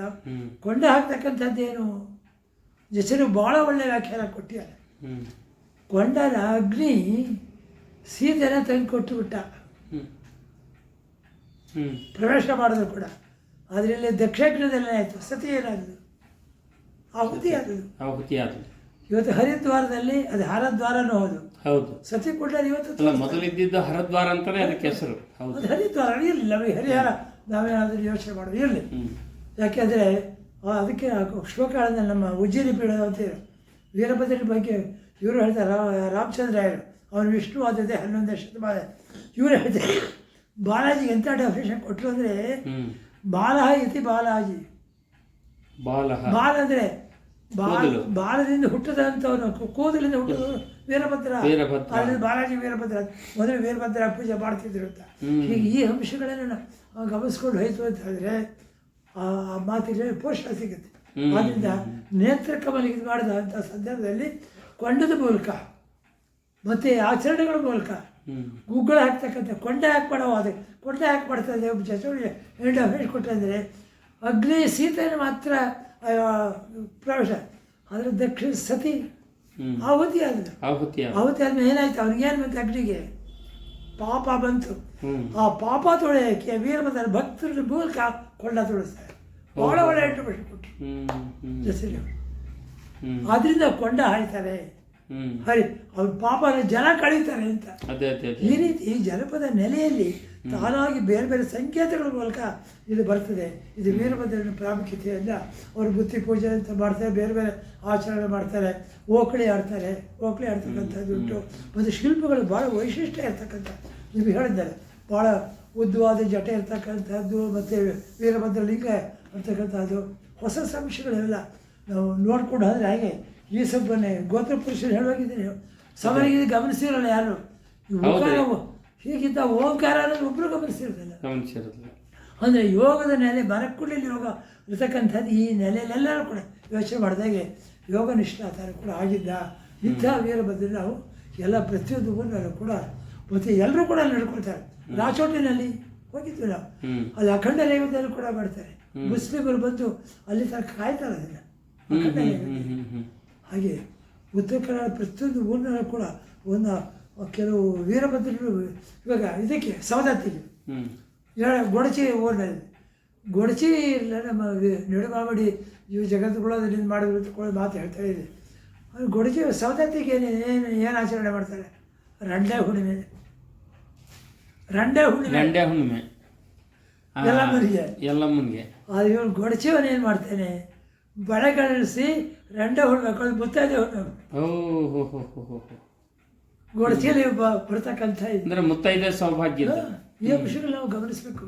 ಕೊಂಡ ಹಾಕ್ತಕ್ಕಂಥದ್ದೇನು? ಹೆಸರು ಭಾಳ ಒಳ್ಳೆಯ ವ್ಯಾಖ್ಯಾನ ಕೊಟ್ಟಿದ್ದಾರೆ. ಕೊಂಡನ ಅಗ್ನಿ ಸೀತೆನ ತಂದು ಕೊಟ್ಟು ಬಿಟ್ಟ ಪ್ರವೇಶ ಮಾಡಿದ್ರು ಕೂಡ. ಅದರಲ್ಲಿ ದಕ್ಷಿಣದಲ್ಲಿ ಆಯಿತು. ಸತಿ ಏನಾದ್ರು ಆಹುತಿ ಆದದು ಆಹುತಿ ಇವತ್ತು ಹರಿದ್ವಾರದಲ್ಲಿ ಅದು ಹರದ್ವಾರನೂ ಹೌದು. ಹೌದು. ಸತಿ ಕೂಡಲೇ ಇವತ್ತು ಅಲ್ಲ ಮೊದಲಿದ್ದಿದ್ದು ಹರದ್ವಾರ ಅಂತಾನೆ ಅದಕ್ಕೆ ಹೆಸರು. ಹೌದು. ಅದು ಹರಿದ್ವಾರ ಇರಲಿ ನಮಗೆ ಹರಿಹರ ನಾವೇನಾದರೂ ಯೋಚನೆ ಮಾಡೋದು ಇರಲಿ ಯಾಕೆಂದರೆ ಅದಕ್ಕೆ ಶ್ಲೋಕಗಳನ್ನು ನಮ್ಮ ಉಜ್ಜಿನಿ ಪೀಡ ಅಂತ ಇದೆ. ವೀರಭದ್ರನ ಬಗ್ಗೆ ಇವರು ಹೇಳ್ತಾರೆ ರಾಮಚಂದ್ರ ಅವರು ಅವನು ವಿಷ್ಣು ಆದತೆ ಹನ್ನೊಂದನೇ ಶತಮಾನ. ಇವರು ಹೇಳ್ತಾರೆ ಬಾಲಾಜಿಗೆ ಎಂಥ ಡೆಫಿನೇಷನ್ ಕೊಟ್ಟರು ಅಂದರೆ ಬಾಲ ಇತಿ ಬಾಲಾಜಿ. ಬಾಲ ಬಾಲ ಅಂದರೆ ಬಾಲ ಬಾಲದಿಂದ ಹುಟ್ಟದಂಥವನು. ಕೂದಲಿಂದ ಹುಟ್ಟದ ವೀರಭದ್ರ. ಅಲ್ಲಿ ಬಾಲಾಜಿ ವೀರಭದ್ರ. ಮೊದಲು ವೀರಭದ್ರ ಪೂಜೆ ಮಾಡ್ತಿದ್ರು ಅಂತ. ಹೀಗೆ ಈ ಅಂಶಗಳನ್ನು ನಾವು ಗಮನಿಸ್ಕೊಂಡು ಹೋಯ್ತು ಅಂತ ಹೇಳಿದ್ರೆ ಆ ಮಾತಿಗೆ ಪೋಷಣ ಸಿಗುತ್ತೆ. ಆದ್ದರಿಂದ ನೇತ್ರ ಕಮಲ ಇದು ಮಾಡಿದಂಥ ಸಂದರ್ಭದಲ್ಲಿ ಕೊಂಡದ ಮೂಲಕ ಮತ್ತು ಆಚರಣೆಗಳ ಮೂಲಕ ಗುಗ್ಗಳ ಹಾಕ್ತಕ್ಕಂಥ ಕೊಂಡೆ ಹಾಕ್ಬೇಡವ ಅದೇ ಕೊಂಡೆ ಹಾಕ್ಬಾಡ್ತದೆ ಒಬ್ಬ ಚಚುವಳಿಗೆ ಎಂಡ ಹೇಳಿಕೊಟ್ಟಂದರೆ ಅಗ್ನಿ ಸೀತೆಯನ್ನು ಮಾತ್ರ ಪ್ರವೇಶ ಆದರೆ ದಕ್ಷಿಣ ಸತಿ ಆಹುತಿ ಆದ ಆಹುತಿ. ಆಹುತಿ ಆದ್ಮೇಲೆ ಏನಾಯ್ತು? ಅವ್ನಿಗೇನು ಬಂತು ಅಗ್ನಿಗೆ? ಪಾಪ ಬಂತು. ಆ ಪಾಪ ತೊಳೆಯಕ್ಕೆ ವೀರಭದ್ರ ಭಕ್ತರ ಮೂಲಕ ಕೊಂಡ ತೊಳಿಸ್ತಾರೆ. ಭಾಳ ಒಳ್ಳೆ ಇಂಟರ್ಮೇಷನ್ ಕೊಟ್ಟರು ಹ್ಮ್ ಕೊಂಡ ಹಾಯ್ತಾರೆ. ಹರಿ ಅವ್ರ ಪಾಪ ಜನ ಕಳೀತಾರೆ ಅಂತ. ಈ ಅದೇ ಈ ರೀತಿ ಜನಪದ ನೆಲೆಯಲ್ಲಿ ತಾನಾಗಿ ಬೇರೆ ಬೇರೆ ಸಂಕೇತಗಳ ಮೂಲಕ ಇದು ಬರ್ತದೆ. ಇದು ವೀರಭದ್ರನ ಪ್ರಾಮುಖ್ಯತೆಯಿಂದ ಅವರು ಬುತ್ತಿ ಪೂಜೆ ಅಂತ ಮಾಡ್ತಾರೆ ಬೇರೆ ಬೇರೆ ಆಚರಣೆ ಮಾಡ್ತಾರೆ ಓಕಳಿ ಆಡ್ತಾರೆ ಓಕಳಿ ಆಡ್ತಕ್ಕಂಥದ್ದು ಉಂಟು. ಮತ್ತು ಶಿಲ್ಪಗಳು ಭಾಳ ವೈಶಿಷ್ಟ್ಯ ಇರ್ತಕ್ಕಂಥ ನೀವು ಹೇಳಿದ್ದಾರೆ ಭಾಳ ಉದ್ದವಾದ ಜಟೆ ಇರ್ತಕ್ಕಂಥದ್ದು ಮತ್ತು ವೀರಭದ್ರ ಲಿಂಗ ಇರ್ತಕ್ಕಂಥದ್ದು. ಹೊಸ ಸಂಶಯಗಳೆಲ್ಲ ನಾವು ನೋಡ್ಕೊಂಡು ಹೋದರೆ ಹಾಗೆ ಈ ಸಬ್ಬನ್ನೇ ಗೋತ್ರ ಪುರುಷರು ಹೇಳುವಾಗಿದ್ದೀನಿ ಸಮರಿಗೆ ಗಮನಿಸಿರಲ್ಲ ಯಾರು. ಓಂಕಾರ ಹೀಗಿದ್ದ ಓಂಕಾರ ಅನ್ನೋದು ಒಬ್ಬರು ಗಮನಿಸಿರೋದಿಲ್ಲ ಗಮನಿಸಿರೋದಿಲ್ಲ ಅಂದರೆ ಯೋಗದ ನೆಲೆ ಮರಕ್ಕುಳ್ಳಿ ಯೋಗ ಇರತಕ್ಕಂಥದ್ದು ಈ ನೆಲೆಯಲ್ಲೆಲ್ಲರೂ ಕೂಡ ಯೋಚನೆ ಮಾಡಿದಾಗೆ ಯೋಗ ನಿಷ್ಠಾತರು ಕೂಡ ಆಗಿದ್ದ. ಇಂಥ ವೀರಭದ್ರ ನಾವು ಎಲ್ಲ ಪ್ರತಿಯೊಂದು ಊರಿನಲ್ಲೂ ಕೂಡ ಮತ್ತು ಎಲ್ಲರೂ ಕೂಡ ನಡ್ಕೊಳ್ತಾರೆ. ರಾಚೋಟಿನಲ್ಲಿ ಹೋಗಿದ್ವಿ ನಾವು ಅಲ್ಲಿ ಅಖಂಡ ನೈವೇದ್ಯದಲ್ಲಿ ಕೂಡ ಮಾಡ್ತಾರೆ. ಮುಸ್ಲಿಮರು ಬಂದು ಅಲ್ಲಿ ತರ ಕಾಯ್ತಾರೆ ಅದನ್ನು ಅಖಂಡ ನೈವೇದ್ಯ ಹಾಗೆ ಉತ್ತರ ಕನ್ನಡ ಪ್ರತಿಯೊಂದು ಊರಿನಲ್ಲೂ ಕೂಡ ಒಂದು ಕೆಲವು ವೀರಭದ್ರರು ಇವಾಗ ಇದಕ್ಕೆ ಸವದತ್ತಿಗೆ ಗೊಡಚಿ ಊರಿನಲ್ಲಿ. ಗೊಡಚಿ ಇಲ್ಲ ನಮ್ಮ ನಡುಮಾವಡಿ ಇವು ಜಗತ್ತುಗಳದಿಂದ ಮಾಡಿದ್ರು ಮಾತು ಹೇಳ್ತಾ ಇದೆ ಗೊಡಚಿ ಸವದತ್ತಿಗೆ ಏನು ಏನು ಏನು ಆಚರಣೆ ಮಾಡ್ತಾರೆ? ರಂಡೆ ಹುಣ್ಣಿಮೆ. ರಂಡೆ ಹುಣ್ಣಿಮೆ. ರಂಡೆ ಹುಣ್ಣಿಮೆ. ಆ, ಎಲ್ಲ ಮುನಿಗೆ ಅದು ಇವನು ಗೊಡಚಿವನು ಏನು ಮಾಡ್ತಾನೆ? ಬಳೆಗಳಿಸಿ ರಂಡೆ ಹೊಡ್ಬೇಕು ಮುತ್ತೈದೆ ಬ ಬರ್ತಕ್ಕಂಥ ಅಂದ್ರೆ ಮುತ್ತೈದೆ ಸೌಭಾಗ್ಯ ಈ ಅಂಶಗಳು ನಾವು ಗಮನಿಸಬೇಕು.